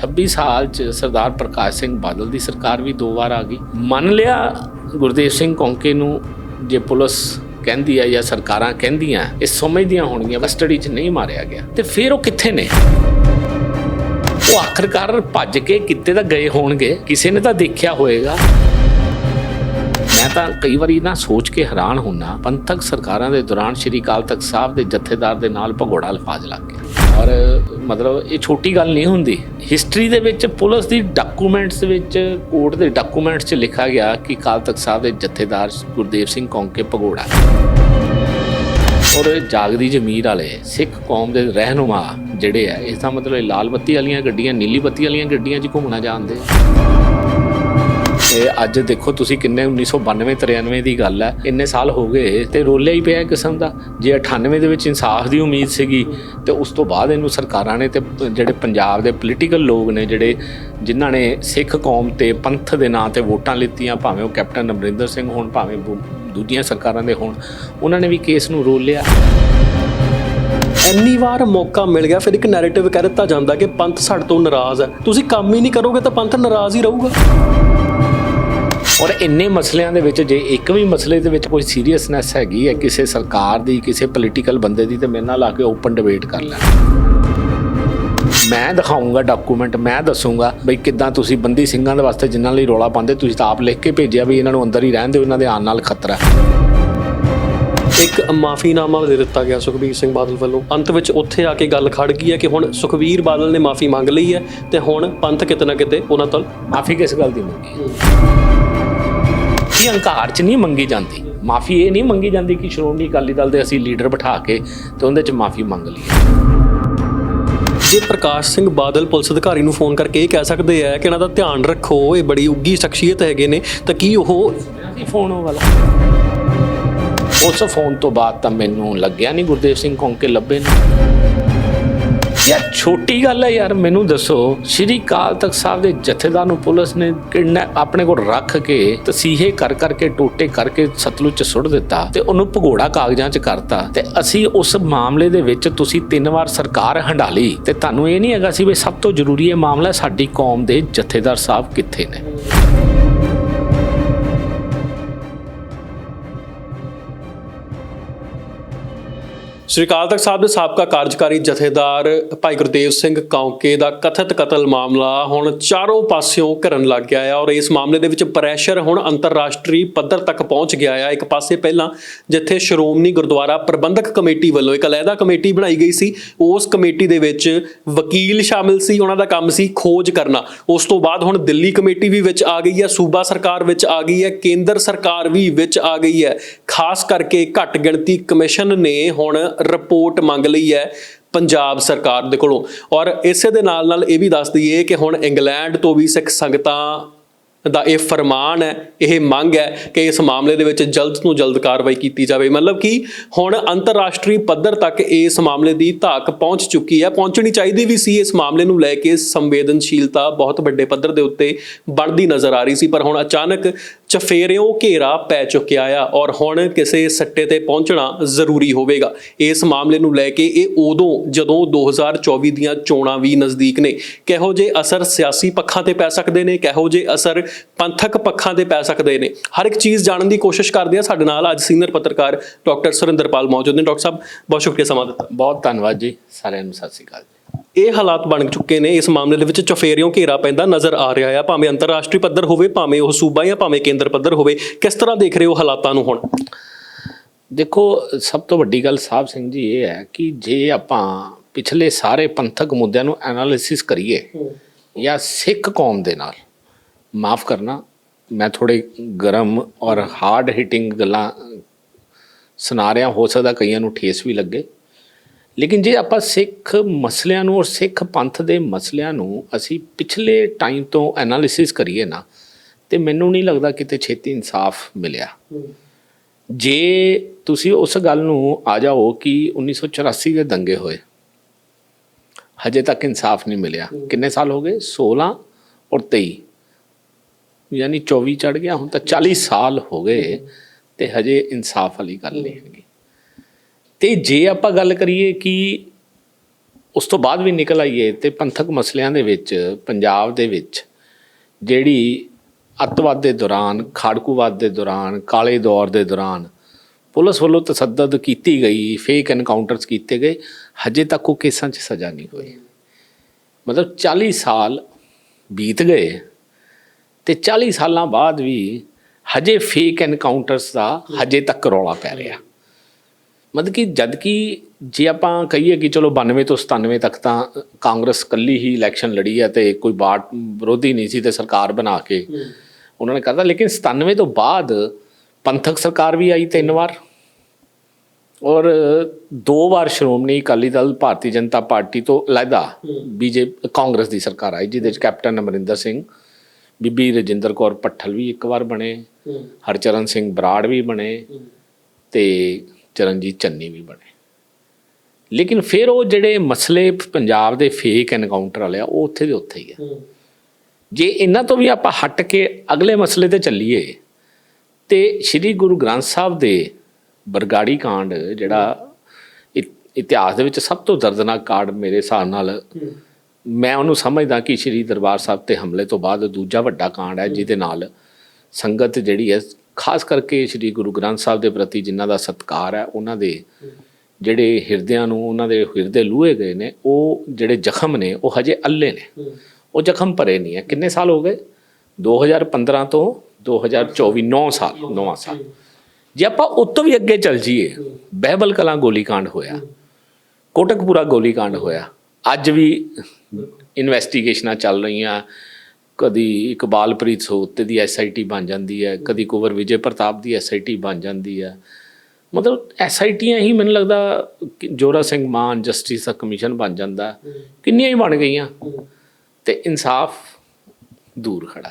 26 ਸਾਲ ਚ ਸਰਦਾਰ ਪ੍ਰਕਾਸ਼ ਸਿੰਘ ਬਾਦਲ ਦੀ ਸਰਕਾਰ ਵੀ ਦੋ ਵਾਰ ਆ ਗਈ। ਮੰਨ ਲਿਆ ਗੁਰਦੇਵ ਸਿੰਘ ਕੌਂਕੇ ਨੂੰ ਜੇ ਪੁਲਿਸ ਕਹਿੰਦੀ ਆ ਜਾਂ ਸਰਕਾਰਾਂ ਕਹਿੰਦੀਆਂ, ਇਹ ਸਮਝਦੀਆਂ ਹੋਣਗੀਆਂ ਕਸਟਡੀ 'ਚ ਨਹੀਂ ਮਾਰਿਆ ਗਿਆ। ਤੇ ਫਿਰ ਉਹ ਕਿੱਥੇ ਨੇ? ਉਹ ਆਖਰਕਾਰ ਭੱਜ ਕੇ ਕਿਤੇ ਤਾਂ ਗਏ ਹੋਣਗੇ, ਕਿਸੇ ਨੇ ਤਾਂ ਦੇਖਿਆ ਹੋਵੇਗਾ ਮੈਂ ਤਾਂ ਕਈ ਵਾਰੀ ਨਾ ਸੋਚ ਕੇ ਹੈਰਾਨ ਹੁੰਨਾ, ਪੰਥਕ ਸਰਕਾਰਾਂ ਦੇ ਦੌਰਾਨ ਸ਼੍ਰੀ ਅਕਾਲ ਤਖਤ ਸਾਹਿਬ ਦੇ ਜਥੇਦਾਰ ਦੇ ਨਾਲ ਭਗੋੜਾ ਲਫਾਜ਼ ਲੱਗ ਗਿਆ। ਔਰ ਮਤਲਬ ਇਹ ਛੋਟੀ ਗੱਲ ਨਹੀਂ ਹੁੰਦੀ। ਹਿਸਟਰੀ ਦੇ ਵਿੱਚ ਪੁਲਿਸ ਦੀ ਡਾਕੂਮੈਂਟਸ ਵਿੱਚ ਕੋਰਟ ਦੇ ਡਾਕੂਮੈਂਟਸ 'ਚ ਲਿਖਿਆ ਗਿਆ ਕਿ ਅਕਾਲ ਤਖਤ ਸਾਹਿਬ ਦੇ ਜਥੇਦਾਰ ਗੁਰਦੇਵ ਸਿੰਘ ਕੌਂਕੇ ਭਗੋੜਾ। ਔਰ ਜਾਗਦੀ ਜ਼ਮੀਰ ਵਾਲੇ, ਸਿੱਖ ਕੌਮ ਦੇ ਰਹਿਨੁਮਾ ਜਿਹੜੇ ਆ, ਇਸ ਦਾ ਮਤਲਬ ਲਾਲ ਬੱਤੀ ਵਾਲੀਆਂ ਗੱਡੀਆਂ, ਨੀਲੀ ਬੱਤੀ ਵਾਲੀਆਂ ਗੱਡੀਆਂ 'ਚ ਘੁੰਮਣਾ ਜਾਣਦੇ ਤੇ ਅੱਜ ਦੇਖੋ ਤੁਸੀਂ ਕਿੰਨੇ 1992 93 ਦੀ ਗੱਲ ਹੈ। ਇੰਨੇ ਸਾਲ ਹੋ ਗਏ ਤੇ ਰੋਲਿਆ ਹੀ ਪਿਆ ਕਿਸਮ ਦਾ। ਜੇ 98 ਦੇ ਵਿੱਚ ਇਨਸਾਫ ਦੀ ਉਮੀਦ ਸੀਗੀ, ਤੇ ਉਸ ਤੋਂ ਬਾਅਦ ਇਹਨੂੰ ਸਰਕਾਰਾਂ ਨੇ ਤੇ ਜਿਹੜੇ ਪੰਜਾਬ ਦੇ ਪੋਲੀਟੀਕਲ ਲੋਕ ਨੇ, ਜਿਹੜੇ ਜਿਨ੍ਹਾਂ ਨੇ ਸਿੱਖ ਕੌਮ ਤੇ ਪੰਥ ਦੇ ਨਾਂ ਤੇ ਵੋਟਾਂ ਲਿੱਤੀਆਂ, ਭਾਵੇਂ ਉਹ ਕੈਪਟਨ ਅਮਰਿੰਦਰ ਸਿੰਘ ਹੋਣ, ਭਾਵੇਂ ਦੂਜੀਆਂ ਸਰਕਾਰਾਂ ਦੇ ਹੋਣ, ਉਹਨਾਂ ਨੇ ਵੀ ਕੇਸ ਨੂੰ ਰੋਲਿਆ। ਇੰਨੀ ਵਾਰ ਮੌਕਾ ਮਿਲ ਗਿਆ, ਫਿਰ ਇੱਕ ਨੈਰੇਟਿਵ ਕਹਿ ਦਿੱਤਾ ਜਾਂਦਾ ਕਿ ਪੰਥ ਸਾਡੇ ਤੋਂ ਨਾਰਾਜ਼ ਹੈ। ਤੁਸੀਂ ਕੰਮ ਹੀ ਨਹੀਂ ਕਰੋਗੇ ਤਾਂ ਪੰਥ ਨਾਰਾਜ਼ ਹੀ ਰਹੂਗਾ। ਔਰ ਇੰਨੇ ਮਸਲਿਆਂ ਦੇ ਵਿੱਚ ਜੇ ਇੱਕ ਵੀ ਮਸਲੇ ਦੇ ਵਿੱਚ ਕੋਈ ਸੀਰੀਅਸਨੈਸ ਹੈਗੀ ਹੈ ਕਿਸੇ ਸਰਕਾਰ ਦੀ ਕਿਸੇ ਪੋਲੀਟੀਕਲ ਬੰਦੇ ਦੀ ਤੇ ਮੇਰੇ ਨਾਲ ਆ ਕੇ ਓਪਨ ਡਿਬੇਟ ਕਰ ਲੈ ਮੈਂ ਦਿਖਾਉਂਗਾ ਡਾਕੂਮੈਂਟ ਮੈਂ ਦੱਸੂਗਾ ਬਈ ਕਿੱਦਾਂ ਤੁਸੀਂ ਬੰਦੀ ਸਿੰਘਾਂ ਦੇ ਵਾਸਤੇ ਜਿਨ੍ਹਾਂ ਲਈ ਰੋਲਾ ਪਾਉਂਦੇ ਤੁਸੀਂ ਤਾਂ ਆਪ ਲਿਖ ਕੇ ਭੇਜਿਆ ਵੀ ਇਹਨਾਂ ਨੂੰ ਅੰਦਰ ਹੀ ਰਹਿਣ ਦਿਓ ਇਹਨਾਂ ਦੇ ਆਉਣ ਨਾਲ ਖਤਰਾ ਹੈ। ਇੱਕ ਮਾਫੀਨਾਮਾ ਦੇ ਦਿੱਤਾ ਗਿਆ ਸੁਖਬੀਰ ਸਿੰਘ ਬਾਦਲ ਵੱਲੋਂ। ਅੰਤ ਵਿੱਚ ਉੱਥੇ ਆ ਕੇ ਗੱਲ ਖੜ ਗਈ ਹੈ ਕਿ ਹੁਣ ਸੁਖਬੀਰ ਬਾਦਲ ਨੇ ਮਾਫੀ ਮੰਗ ਲਈ ਹੈ ਤੇ ਹੁਣ ਪੰਥ ਕਿਤੇ ਨਾ ਕਿਤੇ ਉਹਨਾਂ ਤੋਂ ਮਾਫੀ ਕਿਸ ਗੱਲ ਦੀ ਮੰਗੀ? ਇਹ ਹੰਕਾਰ 'ਚ ਨਹੀਂ ਮੰਗੀ ਜਾਂਦੀ। ਮਾਫੀ ਇਹ ਨਹੀਂ ਮੰਗੀ ਜਾਂਦੀ ਕਿ ਸ਼੍ਰੋਮਣੀ ਅਕਾਲੀ ਦਲ ਦੇ ਅਸੀਂ ਲੀਡਰ ਬਿਠਾ ਕੇ ਤੇ ਉਹਦੇ 'ਚ ਮਾਫੀ ਮੰਗ ਲਈਏ। ਜੇ ਪ੍ਰਕਾਸ਼ ਸਿੰਘ ਬਾਦਲ ਪੁਲਿਸ ਅਧਿਕਾਰੀ ਨੂੰ ਫੋਨ ਕਰਕੇ ਇਹ ਕਹਿ ਸਕਦੇ ਆ ਕਿ ਇਹਨਾਂ ਦਾ ਧਿਆਨ ਰੱਖੋ ਇਹ ਬੜੀ ਉੱਗੀ ਸ਼ਖਸੀਅਤ ਹੈਗੇ ਨੇ ਤਾਂ ਕੀ ਉਹ ਫੋਨ ਵਾਲਾ। ਉਸ ਫੋਨ ਤੋਂ ਬਾਅਦ ਤਾਂ ਮੈਨੂੰ ਲੱਗਿਆ ਨਹੀਂ ਗੁਰਦੇਵ ਸਿੰਘ ਕੌਂਕੇ ਲੱਭੇ ਨੇ। ਯਾਰ, ਛੋਟੀ ਗੱਲ ਹੈ ਯਾਰ, ਮੈਨੂੰ ਦੱਸੋ, ਸ਼੍ਰੀ ਕਾਲ ਤਖਤ ਸਾਹਿਬ ਦੇ ਜਥੇਦਾਰ ਨੂੰ ਪੁਲਿਸ ਨੇ ਕਿੰਨਾ ਆਪਣੇ ਕੋਲ ਰੱਖ ਕੇ ਤਸੀਹੇ ਕਰ ਕਰਕੇ, ਟੋਟੇ ਕਰਕੇ ਸਤਲੁਜ ਚ ਸੁੱਟ ਦਿੱਤਾ ਤੇ ਉਹਨੂੰ ਭਗੋੜਾ ਕਾਗਜ਼ਾਂ ਚ ਕਰਤਾ ਤੇ ਅਸੀਂ ਉਸ ਮਾਮਲੇ ਦੇ ਵਿੱਚ ਤੁਸੀਂ ਤਿੰਨ ਵਾਰ ਸਰਕਾਰ ਹੰਡਾਲੀ ਤੇ ਤੁਹਾਨੂੰ ਇਹ ਨਹੀਂ ਹੈਗਾ ਸੀ ਵੀ ਸਭ ਤੋਂ ਜ਼ਰੂਰੀ ਇਹ ਮਾਮਲਾ ਸਾਡੀ ਕੌਮ ਦੇ ਜਥੇਦਾਰ ਸਾਹਿਬ ਕਿੱਥੇ ਨੇ। ਸ੍ਰੀ ਅਕਾਲ ਤਖਤ ਸਾਹਿਬ ਦੇ ਸਾਬਕਾ ਕਾਰਜਕਾਰੀ ਜਥੇਦਾਰ ਭਾਈ ਗੁਰਦੇਵ ਸਿੰਘ ਕੌਂਕੇ ਦਾ ਕਥਿਤ ਕਤਲ ਮਾਮਲਾ ਹੁਣ ਚਾਰੋਂ ਪਾਸਿਓਂ ਘਿਰਨ ਲੱਗ ਗਿਆ ਹੈ ਔਰ ਇਸ ਮਾਮਲੇ ਦੇ ਵਿੱਚ ਪ੍ਰੈਸ਼ਰ ਹੁਣ ਅੰਤਰਰਾਸ਼ਟਰੀ ਪੱਧਰ ਤੱਕ ਪਹੁੰਚ ਗਿਆ ਹੈ ਇੱਕ ਪਾਸੇ ਪਹਿਲਾਂ ਜਿੱਥੇ ਸ਼੍ਰੋਮਣੀ ਗੁਰਦੁਆਰਾ ਪ੍ਰਬੰਧਕ ਕਮੇਟੀ ਵੱਲੋਂ ਇੱਕ ਅਲੱਗਾ ਕਮੇਟੀ ਬਣਾਈ ਗਈ ਸੀ, ਉਸ ਕਮੇਟੀ ਦੇ ਵਿੱਚ ਵਕੀਲ ਸ਼ਾਮਿਲ ਸੀ, ਉਹਨਾਂ ਦਾ ਕੰਮ ਸੀ ਖੋਜ ਕਰਨਾ। ਉਸ ਤੋਂ ਬਾਅਦ ਹੁਣ ਦਿੱਲੀ ਕਮੇਟੀ ਵੀ ਵਿੱਚ ਆ ਗਈ ਹੈ, ਸੂਬਾ ਸਰਕਾਰ ਵਿੱਚ ਆ ਗਈ ਹੈ, ਕੇਂਦਰ ਸਰਕਾਰ ਵੀ ਵਿੱਚ ਆ ਗਈ ਹੈ। ਖਾਸ ਕਰਕੇ ਘੱਟ ਗਿਣਤੀ ਕਮਿਸ਼ਨ ਨੇ ਹੁਣ ਰਿਪੋਰਟ ਮੰਗ ਲਈ ਹੈ ਪੰਜਾਬ ਸਰਕਾਰ ਦੇ ਕੋਲੋਂ। ਔਰ ਇਸੇ ਦੇ ਨਾਲ ਨਾਲ ਇਹ ਵੀ ਦੱਸ ਦਈਏ ਕਿ ਹੁਣ ਇੰਗਲੈਂਡ ਤੋਂ ਵੀ ਸਿੱਖ ਸੰਗਤਾਂ ਦਾ ਇਹ ਫਰਮਾਨ ਹੈ, ਇਹ ਮੰਗ ਹੈ ਕਿ ਇਸ ਮਾਮਲੇ ਦੇ ਵਿੱਚ ਜਲਦ ਤੋਂ ਜਲਦ ਕਾਰਵਾਈ ਕੀਤੀ ਜਾਵੇ। ਮਤਲਬ ਕਿ ਹੁਣ ਅੰਤਰਰਾਸ਼ਟਰੀ ਪੱਧਰ ਤੱਕ ਇਸ ਮਾਮਲੇ ਦੀ ਧਾਕ ਪਹੁੰਚ ਚੁੱਕੀ ਹੈ। ਪਹੁੰਚਣੀ ਚਾਹੀਦੀ ਵੀ ਸੀ ਇਸ ਮਾਮਲੇ ਨੂੰ ਲੈ ਕੇ ਸੰਵੇਦਨਸ਼ੀਲਤਾ ਬਹੁਤ ਵੱਡੇ ਪੱਧਰ ਦੇ ਉੱਤੇ ਬਣਦੀ ਨਜ਼ਰ ਆ ਰਹੀ ਸੀ, ਪਰ ਹੁਣ ਅਚਾਨਕ ਚਫੇਰਿਓਂ ਘੇਰਾ ਪੈ ਚੁੱਕਿਆ ਆ ਔਰ ਹੁਣ ਕਿਸੇ ਸੱਟੇ ਤੇ ਪਹੁੰਚਣਾ ਜ਼ਰੂਰੀ ਹੋਵੇਗਾ। ਇਸ ਮਾਮਲੇ ਨੂੰ ਲੈ ਕੇ ਇਹ ਉਦੋਂ ਜਦੋਂ 2024 ਦੀਆਂ ਚੋਣਾਂ ਵੀ ਨਜ਼ਦੀਕ ਨੇ। ਕਿਹੋ ਜੇ ਅਸਰ ਸਿਆਸੀ ਪੱਖਾਂ ਤੇ ਪੈ ਸਕਦੇ ਨੇ? ਕਿਹੋ ਜੇ ਅਸਰ ਪੰਥਕ ਪੱਖਾਂ ਤੇ ਪੈ ਸਕਦੇ ਨੇ? ਹਰ ਇੱਕ ਚੀਜ਼ ਜਾਣਨ ਦੀ ਕੋਸ਼ਿਸ਼ ਕਰਦੇ ਆ ਸਾਡੇ ਨਾਲ ਅੱਜ ਸੀਨੀਅਰ ਪੱਤਰਕਾਰ ਡਾਕਟਰ ਸੁਰਿੰਦਰਪਾਲ ਮੌਜੂਦ ਨੇ। ਡਾਕਟਰ ਸਾਹਿਬ, ਬਹੁਤ ਸ਼ੁਕਰੀਆ ਸਮਾਂ ਦਿੱਤਾ। ਬਹੁਤ ਧੰਨਵਾਦ ਜੀ। ਸਾਰਿਆਂ ਨੂੰ ਸਤਿ ਸ਼੍ਰੀ ਅਕਾਲ ਇਹ ਹਾਲਾਤ ਬਣ ਚੁੱਕੇ ਨੇ। ਇਸ ਮਾਮਲੇ ਦੇ ਵਿੱਚ ਚਫੇਰਿਓਂ ਘੇਰਾ ਪੈਂਦਾ ਨਜ਼ਰ ਆ ਰਿਹਾ ਆ ਭਾਵੇਂ ਅੰਤਰਰਾਸ਼ਟਰੀ ਪੱਧਰ ਹੋਵੇ ਭਾਵੇਂ ਉਹ ਸੂਬਾ ਜਾਂ ਭਾਵੇਂ ਕੇਂਦਰ ਪੱਧਰ ਹੋਵੇ ਕਿਸ ਤਰ੍ਹਾਂ ਦੇਖ ਰਹੇ ਹੋ ਹਾਲਾਤਾਂ ਨੂੰ ਹੁਣ? ਦੇਖੋ ਸਭ ਤੋਂ ਵੱਡੀ ਗੱਲ ਸਾਹਿਬ ਸਿੰਘ ਜੀ ਇਹ ਹੈ ਕਿ ਜੇ ਆਪਾਂ ਪਿਛਲੇ ਸਾਰੇ ਪੰਥਕ ਮੁੱਦਿਆਂ ਨੂੰ ਐਨਾਲਿਸਿਸ ਕਰੀਏ ਜਾਂ ਸਿੱਖ ਕੌਮ ਦੇ ਨਾਲ ਮਾਫ ਕਰਨਾ ਮੈਂ ਥੋੜੇ ਗਰਮ ਔਰ ਹਾਰਡ ਹਿਟਿੰਗ ਗੱਲਾਂ ਸੁਣਾ ਰਿਹਾ ਹੋ ਸਕਦਾ ਕਈਆਂ ਨੂੰ ਠੇਸ ਵੀ ਲੱਗੇ। ਲੇਕਿਨ ਜੇ ਆਪਾਂ ਸਿੱਖ ਮਸਲਿਆਂ ਨੂੰ ਔਰ ਸਿੱਖ ਪੰਥ ਦੇ ਮਸਲਿਆਂ ਨੂੰ ਅਸੀਂ ਪਿਛਲੇ ਟਾਈਮ ਤੋਂ ਐਨਾਲਿਸਿਸ ਕਰੀਏ ਨਾ ਤੇ ਮੈਨੂੰ ਨਹੀਂ ਲੱਗਦਾ ਕਿਤੇ ਛੇਤੀ ਇਨਸਾਫ ਮਿਲਿਆ। ਜੇ ਤੁਸੀਂ ਉਸ ਗੱਲ ਨੂੰ ਆ ਜਾਓ ਕਿ 1984 ਦੇ ਦੰਗੇ ਹੋਏ ਹਜੇ ਤੱਕ ਇਨਸਾਫ ਨਹੀਂ ਮਿਲਿਆ। ਕਿੰਨੇ ਸਾਲ ਹੋ ਗਏ? 16 ਔਰ 23 ਯਾਨੀ 24 ਚੜ ਗਿਆ ਹੁਣ ਤਾਂ 40 ਸਾਲ ਹੋ ਗਏ ਤੇ ਹਜੇ ਇਨਸਾਫ ਵਾਲੀ ਗੱਲ ਨਹੀਂ ਹੈਗੀ। ਤੇ ਜੇ ਆਪਾਂ ਗੱਲ ਕਰੀਏ ਕਿ ਉਸ ਤੋਂ ਬਾਅਦ ਵੀ ਨਿਕਲ ਆਈਏ ਤੇ ਪੰਥਕ ਮਸਲਿਆਂ ਦੇ ਵਿੱਚ, ਪੰਜਾਬ ਦੇ ਵਿੱਚ, ਜਿਹੜੀ ਅੱਤਵਾਦ ਦੇ ਦੌਰਾਨ, ਖਾੜਕੂਵਾਦ ਦੇ ਦੌਰਾਨ, ਕਾਲੇ ਦੌਰ ਦੇ ਦੌਰਾਨ ਪੁਲਿਸ ਵੱਲੋਂ ਤਸੱਦਦ ਕੀਤੀ ਗਈ ਫੇਕ ਐਨਕਾਊਂਟਰਸ ਕੀਤੇ ਗਏ, ਹਜੇ ਤੱਕ ਉਹ ਕੇਸਾਂ 'ਚ ਸਜ਼ਾ ਨਹੀਂ ਹੋਈ। ਮਤਲਬ 40 ਸਾਲ ਬੀਤ ਗਏ ਤੇ 40 ਸਾਲਾਂ ਬਾਅਦ ਵੀ ਹਜੇ ਫੇਕ ਐਨਕਾਊਂਟਰਸ ਦਾ ਹਜੇ ਤੱਕ ਰੌਲਾ ਪੈ ਰਿਹਾ। ਮਤਲਬ ਕਿ ਜਦ ਕਿ ਜੇ ਆਪਾਂ ਕਹੀਏ ਕਿ ਚਲੋ 92 ਤੋਂ 97 ਤੱਕ ਤਾਂ ਕਾਂਗਰਸ ਕੱਲੀ ਹੀ ਇਲੈਕਸ਼ਨ ਲੜੀ ਹੈ ਤੇ ਕੋਈ ਬਾਟ ਵਿਰੋਧੀ ਨਹੀਂ ਸੀ ਤੇ ਸਰਕਾਰ ਬਣਾ ਕੇ ਉਹਨਾਂ ਨੇ ਕਰਦਾ ਲੇਕਿਨ 97 ਤੋਂ ਬਾਅਦ ਪੰਥਕ ਸਰਕਾਰ ਵੀ ਆਈ ਤਿੰਨ ਵਾਰ। ਔਰ ਦੋ ਵਾਰ ਸ਼੍ਰੋਮਣੀ ਅਕਾਲੀ ਦਲ ਭਾਰਤੀ ਜਨਤਾ ਪਾਰਟੀ ਤੋਂ ਅਲੱਗਾ ਬੀਜੇ ਕਾਂਗਰਸ ਦੀ ਸਰਕਾਰ ਆਈ ਜਿਹਦੇ ਵਿੱਚ ਕੈਪਟਨ ਅਮਰਿੰਦਰ ਸਿੰਘ ਬੀਬੀ ਰਜਿੰਦਰ ਕੌਰ ਪੱਠਲ ਵੀ ਇੱਕ ਵਾਰ ਬਣੇ ਹਰਚਰਨ ਸਿੰਘ ਬਰਾੜ ਵੀ ਬਣੇ ਤੇ ਚਰਨਜੀਤ ਚੰਨੀ ਵੀ ਬਣੇ। ਲੇਕਿਨ ਫਿਰ ਉਹ ਜਿਹੜੇ ਮਸਲੇ ਪੰਜਾਬ ਦੇ ਫੇਕ ਐਨਕਾਊਂਟਰ ਵਾਲੇ ਆ ਉਹ ਉੱਥੇ ਦੇ ਉੱਥੇ ਹੀ ਆ। ਜੇ ਇਹਨਾਂ ਤੋਂ ਵੀ ਆਪਾਂ ਹਟ ਕੇ ਅਗਲੇ ਮਸਲੇ ਤੇ ਚੱਲੀਏ ਤੇ ਸ੍ਰੀ ਗੁਰੂ ਗ੍ਰੰਥ ਸਾਹਿਬ ਦੇ ਬਰਗਾੜੀ ਕਾਂਡ ਜਿਹੜਾ ਇਤਿਹਾਸ ਦੇ ਵਿੱਚ ਸਭ ਤੋਂ ਦਰਦਨਾਕ ਕਾਂਡ ਮੇਰੇ ਹਿਸਾਬ ਨਾਲ ਮੈਂ ਉਹਨੂੰ ਸਮਝਦਾ ਕਿ ਸ੍ਰੀ ਦਰਬਾਰ ਸਾਹਿਬ ਤੇ ਹਮਲੇ ਤੋਂ ਬਾਅਦ ਦੂਜਾ ਵੱਡਾ ਕਾਂਡ ਹੈ ਜਿਹਦੇ ਨਾਲ ਸੰਗਤ ਜਿਹੜੀ ਹੈ ਖਾਸ ਕਰਕੇ ਸ੍ਰੀ ਗੁਰੂ ਗ੍ਰੰਥ ਸਾਹਿਬ ਦੇ ਪ੍ਰਤੀ ਜਿਨ੍ਹਾਂ ਦਾ ਸਤਕਾਰ ਹੈ, ਉਹਨਾਂ ਦੇ ਜਿਹੜੇ ਹਿਰਦਿਆਂ ਨੂੰ, ਉਹਨਾਂ ਦੇ ਹਿਰਦੇ ਲੂਏ ਗਏ ਨੇ, ਉਹ ਜਿਹੜੇ ਜ਼ਖਮ ਨੇ, ਉਹ ਹਜੇ ਅੱਲੇ ਨੇ। ਉਹ ਜ਼ਖਮ ਭਰੇ ਨਹੀਂ ਹੈ। ਕਿੰਨੇ ਸਾਲ ਹੋ ਗਏ? 2015 ਤੋਂ 2024 9 ਸਾਲ 9 ਸਾਲ। ਜੇ ਆਪਾਂ ਉੱਤੋਂ ਵੀ ਅੱਗੇ ਚੱਲ ਜਾਈਏ, ਬਹਿਬਲ ਕਲਾਂ ਗੋਲੀकांड ਹੋਇਆ, ਕੋਟਕਪੂਰਾ ਗੋਲੀकांड ਹੋਇਆ, ਅੱਜ ਵੀ ਇਨਵੈਸਟੀਗੇਸ਼ਨਾਂ ਚੱਲ ਰਹੀਆਂ ਕਦੀ ਇਕਬਾਲਪ੍ਰੀਤ ਸੋਤੇ ਦੀ ਐਸਆਈਟੀ ਬਣ ਜਾਂਦੀ ਹੈ, ਕਦੀ ਕੁਵਰ ਵਿਜੇ ਪ੍ਰਤਾਪ ਦੀ ਐਸਆਈਟੀ ਬਣ ਜਾਂਦੀ ਹੈ। ਮਤਲਬ ਐਸਆਈਟੀਆਂ ਹੀ ਮੈਨੂੰ ਲੱਗਦਾ ਕਿ ਜੋਰਾ ਸਿੰਘ ਮਾਨ, ਜਸਟਿਸ ਦਾ ਕਮਿਸ਼ਨ ਬਣ ਜਾਂਦਾ, ਕਿੰਨੀਆਂ ਹੀ ਬਣ ਗਈਆਂ। ਤੇ ਇਨਸਾਫ ਦੂਰ ਖੜਾ।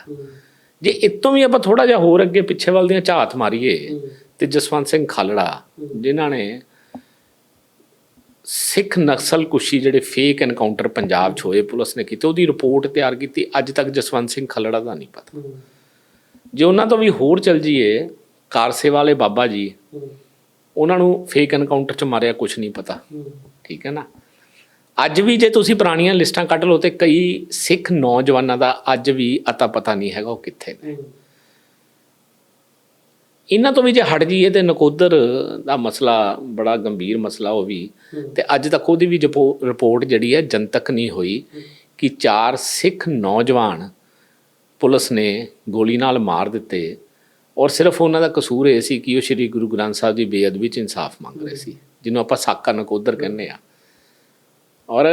ਜੇ ਇਤੋਂ ਵੀ ਆਪਾਂ ਥੋੜਾ ਜਿਹਾ ਹੋਰ ਅੱਗੇ ਪਿੱਛੇ ਵੱਲ ਦੀਆਂ ਝਾਤ ਮਾਰੀਏ, ਤੇ ਜਸਵੰਤ ਸਿੰਘ ਖਾਲੜਾ, ਜਿਨ੍ਹਾਂ ਨੇ ਸਿੱਖ ਨਕਸਲ ਕੁਸ਼ੀ ਜਿਹੜੇ ਫੇਕ ਐਨਕਾਊਂਟਰ ਪੰਜਾਬ 'ਚ ਹੋਏ ਪੁਲਿਸ ਨੇ ਕੀਤੇ ਉਹਦੀ ਰਿਪੋਰਟ ਤਿਆਰ ਕੀਤੀ ਅੱਜ ਤੱਕ ਜਸਵੰਤ ਸਿੰਘ ਖਾਲੜਾ ਦਾ ਨਹੀਂ ਪਤਾ। ਜੇ ਉਹਨਾਂ ਤੋਂ ਵੀ ਹੋਰ ਚੱਲ ਜੀਏ ਕਾਰਸੇ ਵਾਲੇ ਬਾਬਾ ਜੀ ਉਹਨਾਂ ਨੂੰ ਫੇਕ ਐਨਕਾਊਂਟਰ 'ਚ ਮਾਰਿਆ ਕੁਝ ਨਹੀਂ ਪਤਾ। ਠੀਕ ਹੈ ਨਾ? ਅੱਜ ਵੀ ਜੇ ਤੁਸੀਂ ਪੁਰਾਣੀਆਂ ਲਿਸਟਾਂ ਕੱਢ ਲਓ ਤੇ ਕਈ ਸਿੱਖ ਨੌਜਵਾਨਾਂ ਦਾ ਅੱਜ ਵੀ ਅਤਾ ਪਤਾ ਨਹੀਂ ਹੈਗਾ ਉਹ ਕਿੱਥੇ ਨੇ। ਇਹਨਾਂ ਤੋਂ ਵੀ ਜੇ ਹਟ ਜਾਈਏ ਤੇ ਨਕੋਦਰ ਦਾ ਮਸਲਾ ਬੜਾ ਗੰਭੀਰ ਮਸਲਾ ਉਹ ਵੀ। ਤੇ ਅੱਜ ਤੱਕ ਉਹਦੀ ਵੀ ਜਪੋ- ਰਿਪੋਰਟ ਜਿਹੜੀ ਹੈ ਜਨਤਕ ਨਹੀਂ ਹੋਈ ਕਿ ਚਾਰ ਸਿੱਖ ਨੌਜਵਾਨ ਪੁਲਿਸ ਨੇ ਗੋਲੀ ਨਾਲ ਮਾਰ ਦਿੱਤੇ। ਔਰ ਸਿਰਫ ਉਹਨਾਂ ਦਾ ਕਸੂਰ ਇਹ ਸੀ ਕਿ ਉਹ ਸ੍ਰੀ ਗੁਰੂ ਗ੍ਰੰਥ ਸਾਹਿਬ ਦੀ ਬੇਅਦਬੀ 'ਚ ਇਨਸਾਫ ਮੰਗ ਰਹੇ ਸੀ ਜਿਹਨੂੰ ਆਪਾਂ ਸਾਕਾ ਨਕੋਦਰ ਕਹਿੰਦੇ ਆ। ਔਰ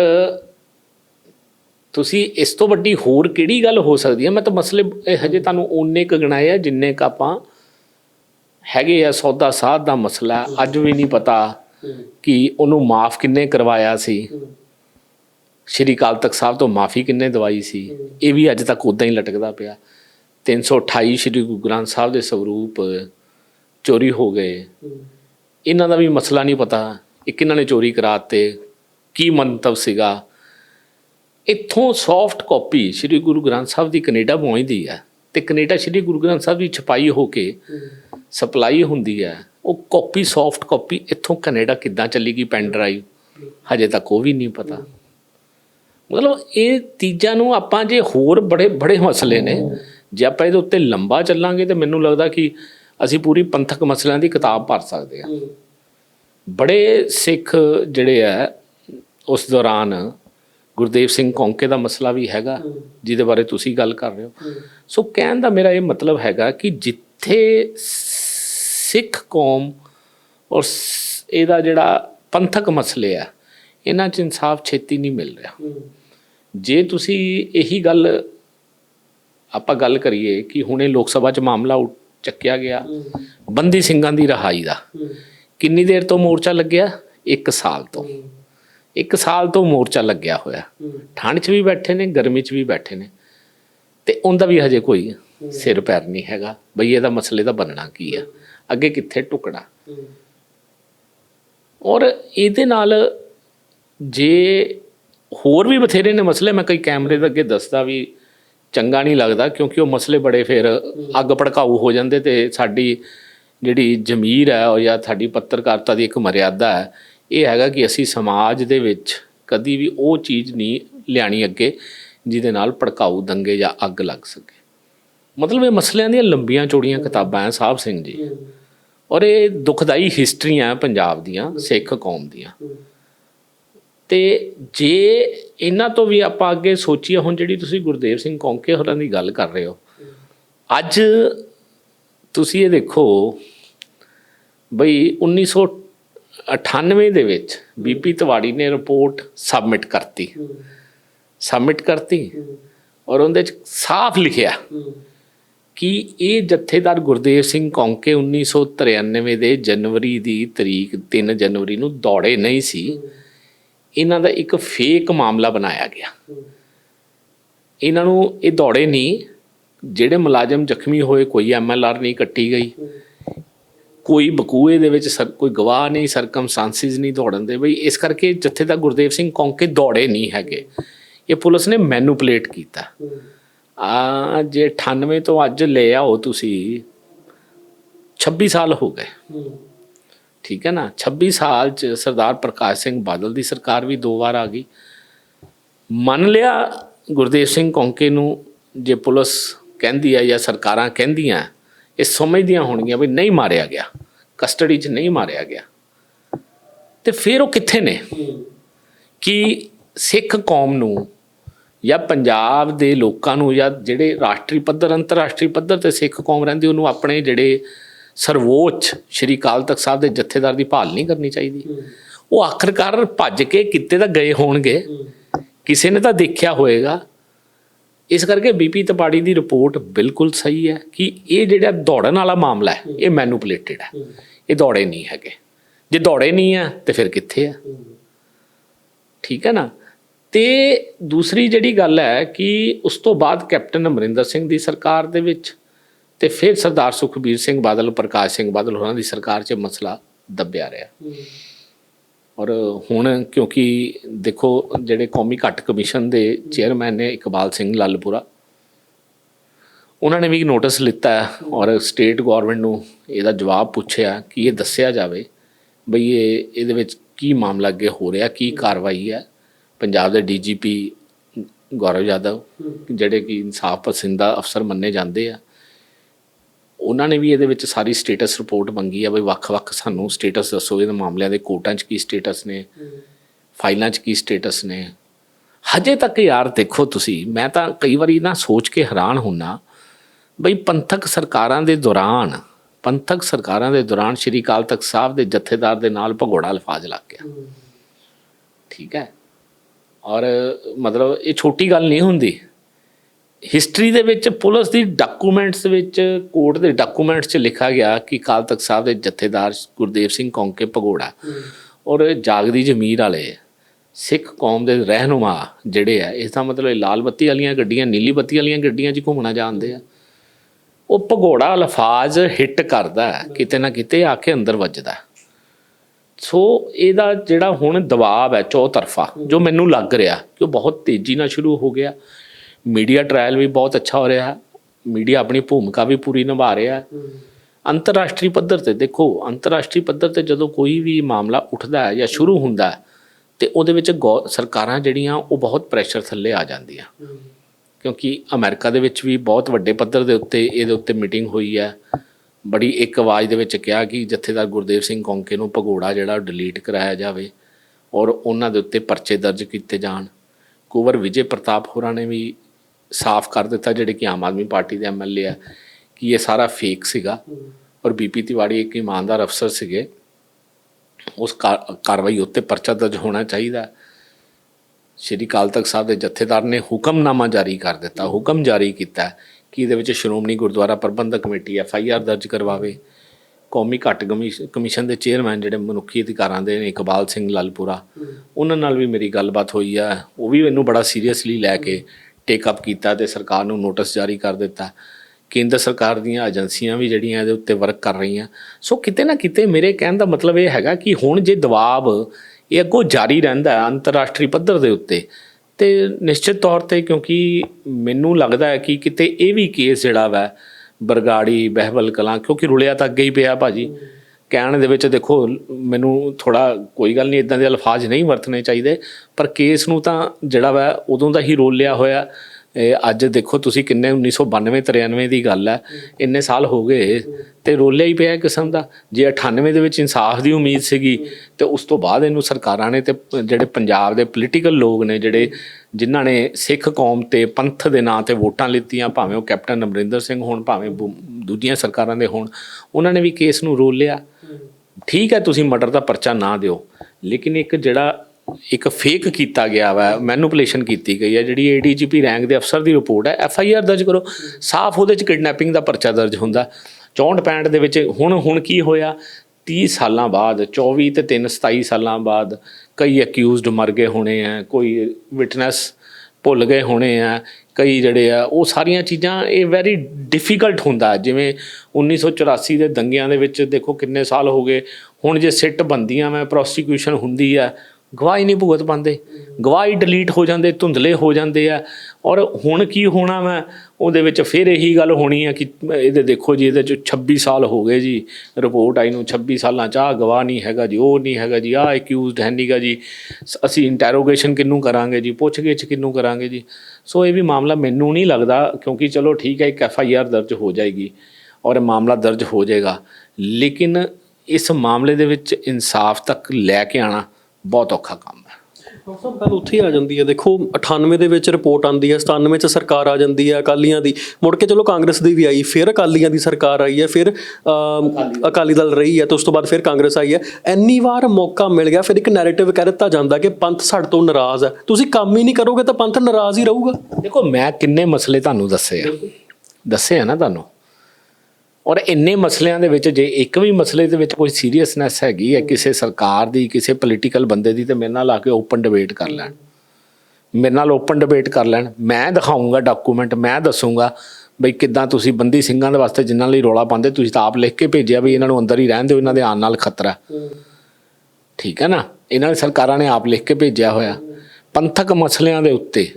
ਤੁਸੀਂ ਇਸ ਤੋਂ ਵੱਡੀ ਹੋਰ ਕਿਹੜੀ ਗੱਲ ਹੋ ਸਕਦੀ ਹੈ? ਮੈਂ ਤਾਂ ਮਸਲੇ ਇਹ ਹਜੇ ਤੁਹਾਨੂੰ ਓਨੇ ਕੁ ਗਿਣਾਏ ਆ ਜਿੰਨੇ ਕ ਆਪਾਂ ਹੈਗੇ ਆ, ਸੌਦਾ ਸਾਧ ਦਾ ਮਸਲਾ, ਅੱਜ ਵੀ ਨਹੀਂ ਪਤਾ ਕਿ ਉਹਨੂੰ ਮਾਫ ਕਿੰਨੇ ਕਰਵਾਇਆ ਸੀ। ਸ਼੍ਰੀ ਅਕਾਲ ਤਖਤ ਸਾਹਿਬ ਤੋਂ ਮਾਫੀ ਕਿੰਨੇ ਦਵਾਈ ਸੀ। ਇਹ ਵੀ ਅੱਜ ਤੱਕ ਉਦਾਂ ਹੀ ਲਟਕਦਾ ਪਿਆ। 328 ਸ਼੍ਰੀ ਗੁਰੂ ਗ੍ਰੰਥ ਸਾਹਿਬ ਦੇ ਸਰੂਪ ਚੋਰੀ ਹੋ ਗਏ। ਇਹਨਾਂ ਦਾ ਵੀ ਮਸਲਾ ਨਹੀਂ ਪਤਾ ਇਹ ਕਿਹਨਾਂ ਨੇ ਚੋਰੀ ਕਰਾਤੇ, ਕੀ ਮੰਤਵ ਸੀਗਾ। ਇੱਥੋਂ ਸੌਫਟ ਕਾਪੀ ਸ੍ਰੀ ਗੁਰੂ ਗ੍ਰੰਥ ਸਾਹਿਬ ਦੀ ਕੈਨੇਡਾ ਪਹੁੰਚਦੀ ਹੈ ਤੇ ਕੈਨੇਡਾ ਸ੍ਰੀ ਗੁਰੂ ਗ੍ਰੰਥ ਸਾਹਿਬ ਦੀ ਛਪਾਈ ਹੋ ਕੇ ਸਪਲਾਈ ਹੁੰਦੀ ਹੈ, ਉਹ ਕਾਪੀ ਸੌਫਟ ਕਾਪੀ ਇੱਥੋਂ ਕੈਨੇਡਾ ਕਿੱਦਾਂ ਚੱਲੇਗੀ ਪੈਨ ਡਰਾਈਵ ਹਜੇ ਤੱਕ ਉਹ ਵੀ ਨਹੀਂ ਪਤਾ। ਮਤਲਬ ਇਹ ਤੀਜਾਂ ਨੂੰ ਆਪਾਂ ਜੇ ਹੋਰ ਬੜੇ ਬੜੇ ਮਸਲੇ ਨੇ, ਜੇ ਆਪਾਂ ਇਹਦੇ ਉੱਤੇ ਲੰਬਾ ਚੱਲਾਂਗੇ ਤੇ ਮੈਨੂੰ ਲੱਗਦਾ ਕਿ ਅਸੀਂ ਪੂਰੀ ਪੰਥਕ ਮਸਲਿਆਂ ਦੀ ਕਿਤਾਬ ਭਰ ਸਕਦੇ ਹਾਂ। ਬੜੇ ਸਿੱਖ ਜਿਹੜੇ ਆ, ਉਸ ਦੌਰਾਨ ਗੁਰਦੇਵ ਸਿੰਘ ਕੌਂਕੇ ਦਾ ਮਸਲਾ ਵੀ ਹੈਗਾ, ਜਿਹਦੇ ਬਾਰੇ ਤੁਸੀਂ ਗੱਲ ਕਰ ਰਹੇ ਹੋ। ਸੋ ਕਹਿਣ ਦਾ ਮੇਰਾ ਇਹ ਮਤਲਬ ਹੈਗਾ ਕਿ ਜਿੱਥੇ ਸਿੱਖ ਕੌਮ ਔਰ ਇਹਦਾ ਜਿਹੜਾ ਪੰਥਕ ਮਸਲੇ ਆ ਇਹਨਾਂ 'ਚ ਇਨਸਾਫ ਛੇਤੀ ਨਹੀਂ ਮਿਲ ਰਿਹਾ। ਜੇ ਤੁਸੀਂ ਇਹੀ ਗੱਲ ਆਪਾਂ ਗੱਲ ਕਰੀਏ ਕਿ ਹੁਣੇ ਲੋਕ ਸਭਾ 'ਚ ਮਾਮਲਾ ਚੱਕਿਆ ਗਿਆ ਬੰਦੀ ਸਿੰਘਾਂ ਦੀ ਰਹਾਈ ਦਾ ਕਿੰਨੀ ਦੇਰ ਤੋਂ ਮੋਰਚਾ ਲੱਗਿਆ? 1 ਸਾਲ ਤੋਂ। 1 ਸਾਲ ਤੋਂ ਮੋਰਚਾ ਲੱਗਿਆ ਹੋਇਆ। ਠੰਡ 'ਚ ਵੀ ਬੈਠੇ ਨੇ ਗਰਮੀ 'ਚ ਵੀ ਬੈਠੇ ਨੇ। ਤੇ ਉਹਦਾ ਵੀ ਹਜੇ ਕੋਈ ਸਿਰ ਪੈਰ ਨਹੀਂ ਹੈਗਾ ਬਈ ਇਹਦਾ ਮਸਲੇ ਦਾ ਬਣਨਾ ਕੀ ਆ। ਅੱਗੇ ਕਿੱਥੇ ਟੁਕੜਾ ਔਰ ਇਹਦੇ ਨਾਲ ਜੇ ਹੋਰ ਵੀ ਬਥੇਰੇ ਨੇ ਮਸਲੇ ਮੈਂ ਕਈ ਕੈਮਰੇ ਦੇ ਅੱਗੇ ਦੱਸਦਾ ਵੀ ਚੰਗਾ ਨਹੀਂ ਲੱਗਦਾ ਕਿਉਂਕਿ ਉਹ ਮਸਲੇ ਬੜੇ ਫਿਰ ਅੱਗ ਭੜਕਾਊ ਹੋ ਜਾਂਦੇ ਤੇ ਸਾਡੀ ਜਿਹੜੀ ਜ਼ਮੀਰ ਹੈ ਉਹ ਜਾਂ ਸਾਡੀ ਪੱਤਰਕਾਰਤਾ ਦੀ ਇੱਕ ਮਰਿਆਦਾ ਹੈ ਇਹ ਹੈਗਾ ਕਿ ਅਸੀਂ ਸਮਾਜ ਦੇ ਵਿੱਚ ਕਦੀ ਵੀ ਉਹ ਚੀਜ਼ ਨਹੀਂ ਲਿਆਣੀ ਅੱਗੇ ਜਿਹਦੇ ਨਾਲ ਭੜਕਾਊ ਦੰਗੇ ਜਾਂ ਅੱਗ ਲੱਗ ਸਕੇ। ਮਤਲਬ ਇਹ ਮਸਲਿਆਂ ਦੀਆਂ ਲੰਬੀਆਂ ਚੋੜੀਆਂ ਕਿਤਾਬਾਂ ਹੈ ਸਾਹਿਬ ਸਿੰਘ ਜੀ। ਔਰ ਇਹ ਦੁਖਦਾਈ ਹਿਸਟਰੀਆਂ ਪੰਜਾਬ ਦੀਆਂ, ਸਿੱਖ ਕੌਮ ਦੀਆਂ। ਤੇ ਜੇ ਇਹਨਾਂ ਤੋਂ ਵੀ ਆਪਾਂ ਅੱਗੇ ਸੋਚੀਏ, ਹੁਣ ਜਿਹੜੀ ਤੁਸੀਂ ਗੁਰਦੇਵ ਸਿੰਘ ਕੌਂਕੇ ਹੋਰਾਂ ਦੀ ਗੱਲ ਕਰ ਰਹੇ ਹੋ, ਅੱਜ ਤੁਸੀਂ ਇਹ ਦੇਖੋ ਬਈ 1998 ਦੇ ਵਿੱਚ ਬੀਪੀ ਤਿਵਾੜੀ ਨੇ ਰਿਪੋਰਟ ਸਬਮਿਟ ਕਰਤੀ। ਸਬਮਿਟ ਕਰਤੀ ਔਰ ਉਹਦੇ ਚ ਸਾਫ਼ ਲਿਖਿਆ ਕਿ ਇਹ ਜਥੇਦਾਰ ਗੁਰਦੇਵ ਸਿੰਘ ਕੌਂਕੇ 1993 ਦੇ ਜਨਵਰੀ ਦੀ ਤਰੀਕ 3 ਜਨਵਰੀ ਨੂੰ ਦੌੜੇ ਨਹੀਂ ਸੀ। ਇਹਨਾਂ ਦਾ ਇੱਕ ਫੇਕ ਮਾਮਲਾ ਬਣਾਇਆ ਗਿਆ। ਇਹਨਾਂ ਨੂੰ ਇਹ ਦੌੜੇ ਨਹੀਂ, ਜਿਹੜੇ ਮੁਲਾਜ਼ਮ ਜ਼ਖਮੀ ਹੋਏ, ਕੋਈ ਐਮਐਲਆਰ ਨਹੀਂ ਕੱਟੀ ਗਈ। ਕੋਈ ਬਕੂਏ ਦੇ ਵਿੱਚ ਸਰ, ਕੋਈ ਗਵਾਹ ਨਹੀਂ ਸਰਕਮਸਟੈਂਸਿਸ ਨਹੀਂ ਦੌੜਨ ਦੇ। ਬਈ ਇਸ ਕਰਕੇ ਜਥੇਦਾਰ ਗੁਰਦੇਵ ਸਿੰਘ ਕੌਂਕੇ ਦੌੜੇ ਨਹੀਂ ਹੈਗੇ। ਇਹ ਪੁਲਿਸ ਨੇ ਮੈਨੂਪਲੇਟ ਕੀਤਾ। ਆ ਜੇ 98 ਤੋਂ ਅੱਜ ਲੈ ਆਓ ਤੁਸੀਂ 26 ਸਾਲ ਹੋ ਗਏ। ਠੀਕ ਹੈ ਨਾ? 26 ਸਾਲ ਚ ਸਰਦਾਰ ਪ੍ਰਕਾਸ਼ ਸਿੰਘ ਬਾਦਲ ਦੀ ਸਰਕਾਰ ਵੀ ਦੋ ਵਾਰ ਆ ਗਈ। ਮੰਨ ਲਿਆ ਗੁਰਦੇਵ ਸਿੰਘ ਕੌਂਕੇ ਨੂੰ ਜੇ ਪੁਲਿਸ ਕਹਿੰਦੀ ਹੈ ਜਾਂ ਸਰਕਾਰਾਂ ਕਹਿੰਦੀਆਂ ਇਹ ਸਮਝਦੀਆਂ ਹੋਣਗੀਆਂ ਵੀ ਨਹੀਂ ਮਾਰਿਆ ਗਿਆ। ਕਸਟਡੀ 'ਚ ਨਹੀਂ ਮਾਰਿਆ ਗਿਆ। ਤੇ ਫਿਰ ਉਹ ਕਿੱਥੇ ਨੇ? ਕਿ ਸਿੱਖ ਕੌਮ ਨੂੰ ਜਾਂ ਪੰਜਾਬ ਦੇ ਲੋਕਾਂ ਨੂੰ ਜਾਂ ਜਿਹੜੇ ਰਾਸ਼ਟਰੀ ਪੱਧਰ ਅੰਤਰਰਾਸ਼ਟਰੀ ਪੱਧਰ ਤੇ ਸਿੱਖ ਕੌਮ ਰਹਿੰਦੀ ਉਹਨੂੰ ਆਪਣੇ ਜਿਹੜੇ ਸਰਵੋੱਚ ਸ਼੍ਰੀ ਅਕਾਲ ਤਖਤ ਸਾਹਿਬ ਦੇ ਜਥੇਦਾਰ ਦੀ ਭਾਲ ਨਹੀਂ ਕਰਨੀ ਚਾਹੀਦੀ। ਉਹ ਆਖਰਕਾਰ ਭੱਜ ਕੇ ਕਿਤੇ ਤਾਂ ਗਏ ਹੋਣਗੇ। ਕਿਸੇ ਨੇ ਤਾਂ ਦੇਖਿਆ ਹੋਏਗਾ। ਇਸ ਕਰਕੇ ਬੀਪੀ ਤਪਾੜੀ ਦੀ ਰਿਪੋਰਟ ਬਿਲਕੁਲ ਸਹੀ ਹੈ ਕਿ ਇਹ ਜਿਹੜਾ ਦੌੜਨ ਵਾਲਾ ਮਾਮਲਾ ਹੈ ਇਹ ਮੈਨੂਪਲੇਟਡ ਹੈ। ਇਹ ਦੌੜੇ ਨਹੀਂ ਹੈਗੇ। ਜੇ ਦੌੜੇ ਨਹੀਂ ਆ ਤੇ ਫਿਰ ਕਿੱਥੇ ਆ ਠੀਕ ਹੈ ਨਾ? ਤੇ ਦੂਸਰੀ ਜਿਹੜੀ ਗੱਲ ਹੈ ਕਿ ਉਸ ਤੋਂ ਬਾਅਦ ਕੈਪਟਨ ਅਮਰਿੰਦਰ ਸਿੰਘ ਦੀ ਸਰਕਾਰ ਦੇ ਵਿੱਚ ਤੇ ਫਿਰ ਸਰਦਾਰ ਸੁਖਬੀਰ ਸਿੰਘ ਬਾਦਲ ਪ੍ਰਕਾਸ਼ ਸਿੰਘ ਬਾਦਲ ਹੋਰਾਂ ਦੀ ਸਰਕਾਰ 'ਚ ਮਸਲਾ ਦੱਬਿਆ ਰਿਹਾ। ਔਰ ਹੁਣ ਕਿਉਂਕਿ ਦੇਖੋ ਜਿਹੜੇ ਕੌਮੀ ਘੱਟ ਕਮਿਸ਼ਨ ਦੇ ਚੇਅਰਮੈਨ ਨੇ ਇਕਬਾਲ ਸਿੰਘ ਲਾਲਪੁਰਾ ਉਹਨਾਂ ਨੇ ਵੀ ਨੋਟਿਸ ਲਿੱਤਾ ਔਰ ਸਟੇਟ ਗਵਰਨਮੈਂਟ ਨੂੰ ਇਹਦਾ ਜਵਾਬ ਪੁੱਛਿਆ ਕਿ ਇਹ ਦੱਸਿਆ ਜਾਵੇ ਬਈ ਇਹ ਇਹਦੇ ਵਿੱਚ ਕੀ ਮਾਮਲਾ ਅੱਗੇ ਹੋ ਰਿਹਾ ਕੀ ਕਾਰਵਾਈ ਹੈ। ਪੰਜਾਬ ਦੇ ਡੀਜੀਪੀ ਗੌਰਵ ਯਾਦਵ, ਜਿਹੜੇ ਕਿ ਇਨਸਾਫ ਪਸੰਦਾ ਅਫਸਰ ਮੰਨੇ ਜਾਂਦੇ ਆ, ਉਹਨਾਂ ਨੇ ਵੀ ਇਹਦੇ ਵਿੱਚ ਸਾਰੀ ਸਟੇਟਸ ਰਿਪੋਰਟ ਮੰਗੀ ਆ ਬਈ ਵੱਖ-ਵੱਖ ਸਾਨੂੰ ਸਟੇਟਸ ਦੱਸੋ ਇਹਨਾਂ ਮਾਮਲਿਆਂ ਦੇ ਕੋਰਟਾਂ 'ਚ ਕੀ ਸਟੇਟਸ ਨੇ, ਫਾਈਲਾਂ 'ਚ ਕੀ ਸਟੇਟਸ ਨੇ। ਹਜੇ ਤੱਕ ਯਾਰ ਦੇਖੋ ਤੁਸੀਂ, ਮੈਂ ਤਾਂ ਕਈ ਵਾਰੀ ਨਾ ਸੋਚ ਕੇ ਹੈਰਾਨ ਹੁੰਨਾ ਬਈ ਪੰਥਕ ਸਰਕਾਰਾਂ ਦੇ ਦੌਰਾਨ, ਪੰਥਕ ਸਰਕਾਰਾਂ ਦੇ ਦੌਰਾਨ ਸ਼੍ਰੀ ਅਕਾਲ ਤਖਤ ਸਾਹਿਬ ਦੇ ਜਥੇਦਾਰ ਦੇ ਨਾਲ ਭਗੌੜਾ ਅਲਫਾਜ਼ ਲੱਗ ਗਿਆ। ਠੀਕ ਹੈ? ਔਰ ਮਤਲਬ ਇਹ ਛੋਟੀ ਗੱਲ ਨਹੀਂ ਹੁੰਦੀ। ਹਿਸਟਰੀ ਦੇ ਵਿੱਚ ਪੁਲਿਸ ਦੀ ਡਾਕੂਮੈਂਟਸ ਵਿੱਚ ਕੋਰਟ ਦੇ ਡਾਕੂਮੈਂਟਸ 'ਚ ਲਿਖਿਆ ਗਿਆ ਕਿ ਅਕਾਲ ਤਖਤ ਸਾਹਿਬ ਦੇ ਜਥੇਦਾਰ ਗੁਰਦੇਵ ਸਿੰਘ ਕੌਂਕੇ ਭਗੌੜਾ ਔਰ ਜਾਗਦੀ ਜਮੀਰ ਵਾਲੇ ਸਿੱਖ ਕੌਮ ਦੇ ਰਹਿਨੁਮਾ ਜਿਹੜੇ ਆ, ਇਸ ਦਾ ਮਤਲਬ ਇਹ ਲਾਲ ਬੱਤੀ ਵਾਲੀਆਂ ਗੱਡੀਆਂ, ਨੀਲੀ ਬੱਤੀ ਵਾਲੀਆਂ ਗੱਡੀਆਂ 'ਚ ਘੁੰਮਣਾ ਜਾਣਦੇ ਆ। ਉਹ ਭਗੌੜਾ ਅਲਫਾਜ਼ ਹਿੱਟ ਕਰਦਾ, ਕਿਤੇ ਨਾ ਕਿਤੇ ਆ ਕੇ ਅੰਦਰ ਵੱਜਦਾ। ਸੋ ਇਹਦਾ ਜਿਹੜਾ ਹੁਣ ਦਬਾਅ ਹੈ ਚੌਤਰਫਾ, ਜੋ ਮੈਨੂੰ ਲੱਗ ਰਿਹਾ ਕਿ ਉਹ ਬਹੁਤ ਤੇਜ਼ੀ ਨਾਲ ਸ਼ੁਰੂ ਹੋ ਗਿਆ। ਮੀਡੀਆ ਟ੍ਰਾਇਲ ਵੀ ਬਹੁਤ ਅੱਛਾ ਹੋ ਰਿਹਾ ਮੀਡੀਆ ਆਪਣੀ ਭੂਮਿਕਾ ਵੀ ਪੂਰੀ ਨਿਭਾ ਰਿਹਾ ਅੰਤਰਰਾਸ਼ਟਰੀ ਪੱਧਰ ਤੇ ਦੇਖੋ, ਅੰਤਰਰਾਸ਼ਟਰੀ ਪੱਧਰ ਤੇ ਜਦੋਂ ਕੋਈ ਵੀ ਮਾਮਲਾ ਉੱਠਦਾ ਹੈ ਜਾਂ ਸ਼ੁਰੂ ਹੁੰਦਾ ਹੈ, ਤੇ ਉਹਦੇ ਵਿੱਚ ਗੌ- ਸਰਕਾਰਾਂ ਜਿਹੜੀਆਂ, ਉਹ ਬਹੁਤ ਪ੍ਰੈਸ਼ਰ ਥੱਲੇ ਆ ਜਾਂਦੀਆਂ। ਕਿਉਂਕਿ ਅਮਰੀਕਾ ਦੇ ਵਿੱਚ ਵੀ ਬਹੁਤ ਵੱਡੇ ਪੱਧਰ ਦੇ ਉੱਤੇ, ਇਹਦੇ ਉੱਤੇ ਮੀਟਿੰਗ ਹੋਈ ਹੈ। ਬੜੀ ਇੱਕ ਆਵਾਜ਼ ਦੇ ਵਿੱਚ ਕਿਹਾ ਕਿ ਜਥੇਦਾਰ ਗੁਰਦੇਵ ਸਿੰਘ ਕੌਂਕੇ ਨੂੰ ਭਗੌੜਾ ਜਿਹੜਾ ਡਿਲੀਟ ਕਰਾਇਆ ਜਾਵੇ ਔਰ ਉਹਨਾਂ ਦੇ ਉੱਤੇ ਪਰਚੇ ਦਰਜ ਕੀਤੇ ਜਾਣ। ਕੁਵਰ ਵਿਜੇ ਪ੍ਰਤਾਪ ਹੋਰਾਂ ਨੇ ਵੀ ਸਾਫ਼ ਕਰ ਦਿੱਤਾ, ਜਿਹੜੇ ਕਿ ਆਮ ਆਦਮੀ ਪਾਰਟੀ ਦੇ ਐਮਐਲਏ ਆ, ਕਿ ਇਹ ਸਾਰਾ ਫੇਕ ਸੀਗਾ ਔਰ ਬੀਪੀ ਤਿਵਾੜੀ ਇੱਕ ਇਮਾਨਦਾਰ ਅਫਸਰ ਸੀਗੇ। ਉਸ ਕਾ- ਕਾਰਵਾਈ ਉੱਤੇ ਪਰਚਾ ਦਰਜ ਹੋਣਾ ਚਾਹੀਦਾ। ਸ਼੍ਰੀ ਅਕਾਲ ਤਖਤ ਸਾਹਿਬ ਦੇ ਜਥੇਦਾਰ ਨੇ ਹੁਕਮਨਾਮਾ ਜਾਰੀ ਕਰ ਦਿੱਤਾ, ਹੁਕਮ ਜਾਰੀ ਕੀਤਾ। ਕਿ ਇਹਦੇ ਵਿੱਚ Shiromani Gurdwara Prabandhak committee F I R ਦਰਜ ਕਰਵਾਵੇ। ਕੌਮੀ ਘੱਟ ਕਮਿਸ਼- ਕਮਿਸ਼ਨ ਦੇ ਚੇਅਰਮੈਨ ਜਿਹੜੇ ਮਨੁੱਖੀ ਅਧਿਕਾਰਾਂ ਦੇ ਨੇ, ਇਕਬਾਲ ਸਿੰਘ ਲਾਲਪੁਰਾ, ਉਹਨਾਂ ਨਾਲ ਵੀ ਮੇਰੀ ਗੱਲਬਾਤ ਹੋਈ ਆ ਉਹ ਵੀ ਇਹਨੂੰ ਬੜਾ ਸੀਰੀਅਸਲੀ ਲੈ ਕੇ ਟੇਕ ਅਪ ਕੀਤਾ ਤੇ ਸਰਕਾਰ ਨੂੰ ਨੋਟਿਸ ਜਾਰੀ ਕਰ ਦਿੱਤਾ। ਕੇਂਦਰ ਸਰਕਾਰ ਦੀਆਂ ਏਜੰਸੀਆਂ ਵੀ ਜਿਹੜੀਆਂ ਇਹਦੇ ਉੱਤੇ ਵਰਕ ਕਰ ਰਹੀਆਂ। ਸੋ ਕਿਤੇ ਨਾ ਕਿਤੇ ਮੇਰੇ ਕਹਿਣ ਦਾ ਮਤਲਬ ਇਹ ਹੈਗਾ ਕਿ ਹੁਣ ਜੇ ਦਬਾਅ ਇਹ ਅੱਗੋਂ ਜਾਰੀ ਰਹਿੰਦਾ ਅੰਤਰਰਾਸ਼ਟਰੀ ਪੱਧਰ ਦੇ ਉੱਤੇ ਤੇ ਨਿਸ਼ਚਿਤ ਤੌਰ ਤੇ ਕਿਉਂਕਿ ਮੈਨੂੰ ਲੱਗਦਾ ਹੈ ਕਿ ਕਿਤੇ ਇਹ ਵੀ ਕੇਸ ਜਿਹੜਾ ਵਾ, ਬਰਗਾੜੀ, ਬਹਿਬਲ ਕਲਾਂ, ਕਿਉਂਕਿ ਰੁਲਿਆ ਤਾਂ ਅੱਗੇ ਹੀ ਪਿਆ ਭਾਜੀ। ਕਹਿਣ ਦੇ ਵਿੱਚ ਦੇਖੋ, ਮੈਨੂੰ ਥੋੜਾ ਕੋਈ ਗੱਲ ਨਹੀਂ ਇਦਾਂ ਦੇ ਅਲਫਾਜ਼ ਨਹੀਂ ਵਰਤਣੇ ਚਾਹੀਦੇ, ਪਰ ਕੇਸ ਨੂੰ ਤਾਂ ਜਿਹੜਾ ਵਾ, ਉਦੋਂ ਦਾ ਹੀ ਰੋਲ ਲਿਆ ਹੋਇਆ। ਅੱਜ ਦੇਖੋ ਤੁਸੀਂ ਕਿੰਨੇ 1992 93 ਦੀ ਗੱਲ ਹੈ। ਇੰਨੇ ਸਾਲ ਹੋ ਗਏ ਤੇ ਰੋਲਿਆ ਹੀ ਪਿਆ ਕਿਸਮ ਦਾ। ਜੇ 98 ਦੇ ਵਿੱਚ ਇਨਸਾਫ ਦੀ ਉਮੀਦ ਸੀਗੀ, ਤੇ ਉਸ ਤੋਂ ਬਾਅਦ ਇਹਨੂੰ ਸਰਕਾਰਾਂ ਨੇ ਤੇ ਜਿਹੜੇ ਪੰਜਾਬ ਦੇ ਪੋਲੀਟੀਕਲ ਲੋਕ ਨੇ, ਜਿਹੜੇ ਜਿਨ੍ਹਾਂ ਨੇ ਸਿੱਖ ਕੌਮ ਤੇ ਪੰਥ ਦੇ ਨਾਂ ਤੇ ਵੋਟਾਂ ਲਿੱਤੀਆਂ, ਭਾਵੇਂ ਉਹ ਕੈਪਟਨ ਅਮਰਿੰਦਰ ਸਿੰਘ ਹੋਣ, ਭਾਵੇਂ ਬੂ- ਦੂਜੀਆਂ ਸਰਕਾਰਾਂ ਦੇ ਹੋਣ, ਉਹਨਾਂ ਨੇ ਵੀ ਕੇਸ ਨੂੰ ਰੋਲਿਆ। ਠੀਕ ਹੈ, ਤੁਸੀਂ ਮਰਡਰ ਦਾ ਪਰਚਾ ਨਾ ਦਿਓ। ਲੇਕਿਨ ਇੱਕ ਜਿਹੜਾ ਇੱਕ ਫੇਕ ਕੀਤਾ ਗਿਆ ਵਾ ਮੈਨੂਪੂਲੇਸ਼ਨ ਕੀਤੀ ਗਈ ਹੈ, ਜਿਹੜੀ ਏਡੀਜੀਪੀ ਰੈਂਕ ਦੇ ਅਫਸਰ ਦੀ ਰਿਪੋਰਟ ਹੈ ਐਫ ਆਈ ਆਰ ਦਰਜ ਕਰੋ। ਸਾਫ਼ ਉਹਦੇ ਚ ਕਿਡਨੈਪਿੰਗ ਦਾ ਪਰਚਾ ਦਰਜ ਹੁੰਦਾ। 64 65 ਦੇ ਵਿੱਚ ਹੁਣ ਹੁਣ ਕੀ ਹੋਇਆ? 30 ਸਾਲਾਂ ਬਾਅਦ 24 ਤੇ 3 27 ਸਾਲਾਂ ਬਾਅਦ ਕਈ ਅਕਿਊਜ਼ਡ ਮਰ ਗਏ ਹੋਣੇ ਆ, ਕੋਈ ਵਿਟਨੈਸ ਭੁੱਲ ਗਏ ਹੋਣੇ ਆ, ਕਈ ਜਿਹੜੇ ਆ, ਉਹ ਸਾਰੀਆਂ ਚੀਜ਼ਾਂ, ਇਹ ਵੈਰੀ ਡਿਫਿਕਲਟ ਹੁੰਦਾ। ਹੈ। ਜਿਵੇਂ 1984 ਦੇ ਦੰਗਿਆਂ ਦੇ ਵਿੱਚ ਦੇਖੋ ਕਿੰਨੇ ਸਾਲ ਹੋ ਗਏ। ਹੁਣ ਜੇ ਸਿੱਟ ਬੰਦੀਆਂ, ਮੈਂ ਪ੍ਰੋਸੀਕਿਊਸ਼ਨ ਹੁੰਦੀ ਆ ਗਵਾਹੀ ਨਹੀਂ ਭੁਗਤ ਪਾਉਂਦੇ। ਗਵਾਹੀ ਡਿਲੀਟ ਹੋ ਜਾਂਦੇ, ਧੁੰਦਲੇ ਹੋ ਜਾਂਦੇ ਆ। ਔਰ ਹੁਣ ਕੀ ਹੋਣਾ ਮੈਂ ਉਹਦੇ ਵਿੱਚ ਫਿਰ ਇਹੀ ਗੱਲ ਹੋਣੀ ਆ ਕਿ ਇਹਦੇ ਦੇਖੋ ਜੀ, ਇਹਦੇ ਚ 26 ਸਾਲ ਹੋ ਗਏ ਜੀ। ਰਿਪੋਰਟ ਆਈ ਨੂੰ 26 ਸਾਲਾਂ ਚ। ਆਹ ਗਵਾਹ ਨਹੀਂ ਹੈਗਾ ਜੀ, ਉਹ ਨਹੀਂ ਹੈਗਾ ਜੀ, ਆਹ ਅਕਿਊਜ਼ਡ ਹੈ ਨਹੀਂਗਾ ਜੀ। ਸ- ਅਸੀਂ ਇੰਟਰੋਗੇਸ਼ਨ ਕਿਹਨੂੰ ਕਰਾਂਗੇ ਜੀ? ਪੁੱਛਗਿੱਛ ਕਿਹਨੂੰ ਕਰਾਂਗੇ ਜੀ? ਸੋ ਇਹ ਵੀ ਮਾਮਲਾ ਮੈਨੂੰ ਨਹੀਂ ਲੱਗਦਾ, ਕਿਉਂਕਿ ਚਲੋ ਠੀਕ ਹੈ, ਇੱਕ ਐਫ ਆਈ ਆਰ ਦਰਜ ਹੋ ਜਾਏਗੀ ਔਰ ਇਹ ਮਾਮਲਾ ਦਰਜ ਹੋ ਜਾਏਗਾ। ਲੇਕਿਨ ਇਸ ਮਾਮਲੇ ਦੇ ਵਿੱਚ ਇਨਸਾਫ ਤੱਕ ਲੈ ਕੇ ਆਣਾ ਬਹੁਤ ਔਖਾ ਕੰਮ ਹੈ। ਡਾਕਟਰ ਸਾਹਿਬ ਗੱਲ ਉੱਥੇ ਹੀ ਆ ਜਾਂਦੀ ਹੈ। ਦੇਖੋ 98 ਦੇ ਵਿੱਚ ਰਿਪੋਰਟ ਆਂਦੀ ਹੈ 97 ਚ ਸਰਕਾਰ ਆ ਜਾਂਦੀ ਹੈ ਅਕਾਲੀਆਂ ਦੀ। ਮੁੜ ਕੇ ਚਲੋ ਕਾਂਗਰਸ ਦੀ ਵੀ ਆਈ ਫਿਰ ਅਕਾਲੀਆਂ ਦੀ ਸਰਕਾਰ ਆਈ ਹੈ ਫਿਰ ਅਮ, ਅਕਾਲੀ ਦਲ। ਰਹੀ ਹੈ ਤੇ ਉਸ ਤੋਂ ਬਾਅਦ ਫਿਰ ਕਾਂਗਰਸ ਆਈ ਹੈ। ਇੰਨੀ ਵਾਰ ਮੌਕਾ ਮਿਲ ਗਿਆ ਫਿਰ ਇੱਕ ਨੈਰੇਟਿਵ ਕਹਿ ਦਿੱਤਾ ਜਾਂਦਾ ਕਿ ਪੰਥ ਸਾਡੇ ਤੋਂ ਨਾਰਾਜ਼ ਹੈ। ਤੁਸੀਂ ਕੰਮ ਹੀ ਨਹੀਂ ਕਰੋਗੇ ਤਾਂ ਪੰਥ ਨਾਰਾਜ਼ ਹੀ ਰਹੂਗਾ। ਦੇਖੋ ਮੈਂ ਕਿੰਨੇ ਮਸਲੇ ਤੁਹਾਨੂੰ ਦੱਸੇ ਆ। ਦੱਸੇ ਆ ਨਾ ਤੁਹਾਨੂੰ। ਔਰ ਇੰਨੇ ਮਸਲਿਆਂ ਦੇ ਵਿੱਚ ਜੇ ਇੱਕ ਵੀ ਮਸਲੇ ਦੇ ਵਿੱਚ ਕੋਈ ਸੀਰੀਅਸਨੈਸ ਹੈਗੀ ਹੈ ਕਿਸੇ ਸਰਕਾਰ ਦੀ ਕਿਸੇ ਪੋਲੀਟੀਕਲ ਬੰਦੇ ਦੀ ਤੇ ਮੇਰੇ ਨਾਲ ਆ ਕੇ ਓਪਨ ਡਿਬੇਟ ਕਰ ਲੈਣ। ਮੇਰੇ ਨਾਲ ਓਪਨ ਡਿਬੇਟ ਕਰ ਲੈਣ। ਮੈਂ ਦਿਖਾਉਂਗਾ ਡਾਕੂਮੈਂਟ ਮੈਂ ਦੱਸੂਗਾ ਬਈ ਕਿੱਦਾਂ ਤੁਸੀਂ ਬੰਦੀ ਸਿੰਘਾਂ ਦੇ ਵਾਸਤੇ ਜਿਨ੍ਹਾਂ ਲਈ ਰੋਲਾ ਪਾਉਂਦੇ ਤੁਸੀਂ ਤਾਂ ਆਪ ਲਿਖ ਕੇ ਭੇਜਿਆ ਵੀ ਇਹਨਾਂ ਨੂੰ ਅੰਦਰ ਹੀ ਰਹਿਣ ਦਿਓ ਇਹਨਾਂ ਦੇ ਆਉਣ ਨਾਲ ਖਤਰਾ। ਠੀਕ ਹੈ ਨਾ? ਇਹਨਾਂ ਨੇ ਸਰਕਾਰਾਂ ਨੇ ਆਪ ਲਿਖ ਕੇ ਭੇਜਿਆ ਹੋਇਆ। ਪੰਥਕ ਮਸਲਿਆਂ ਦੇ ਉੱਤੇ।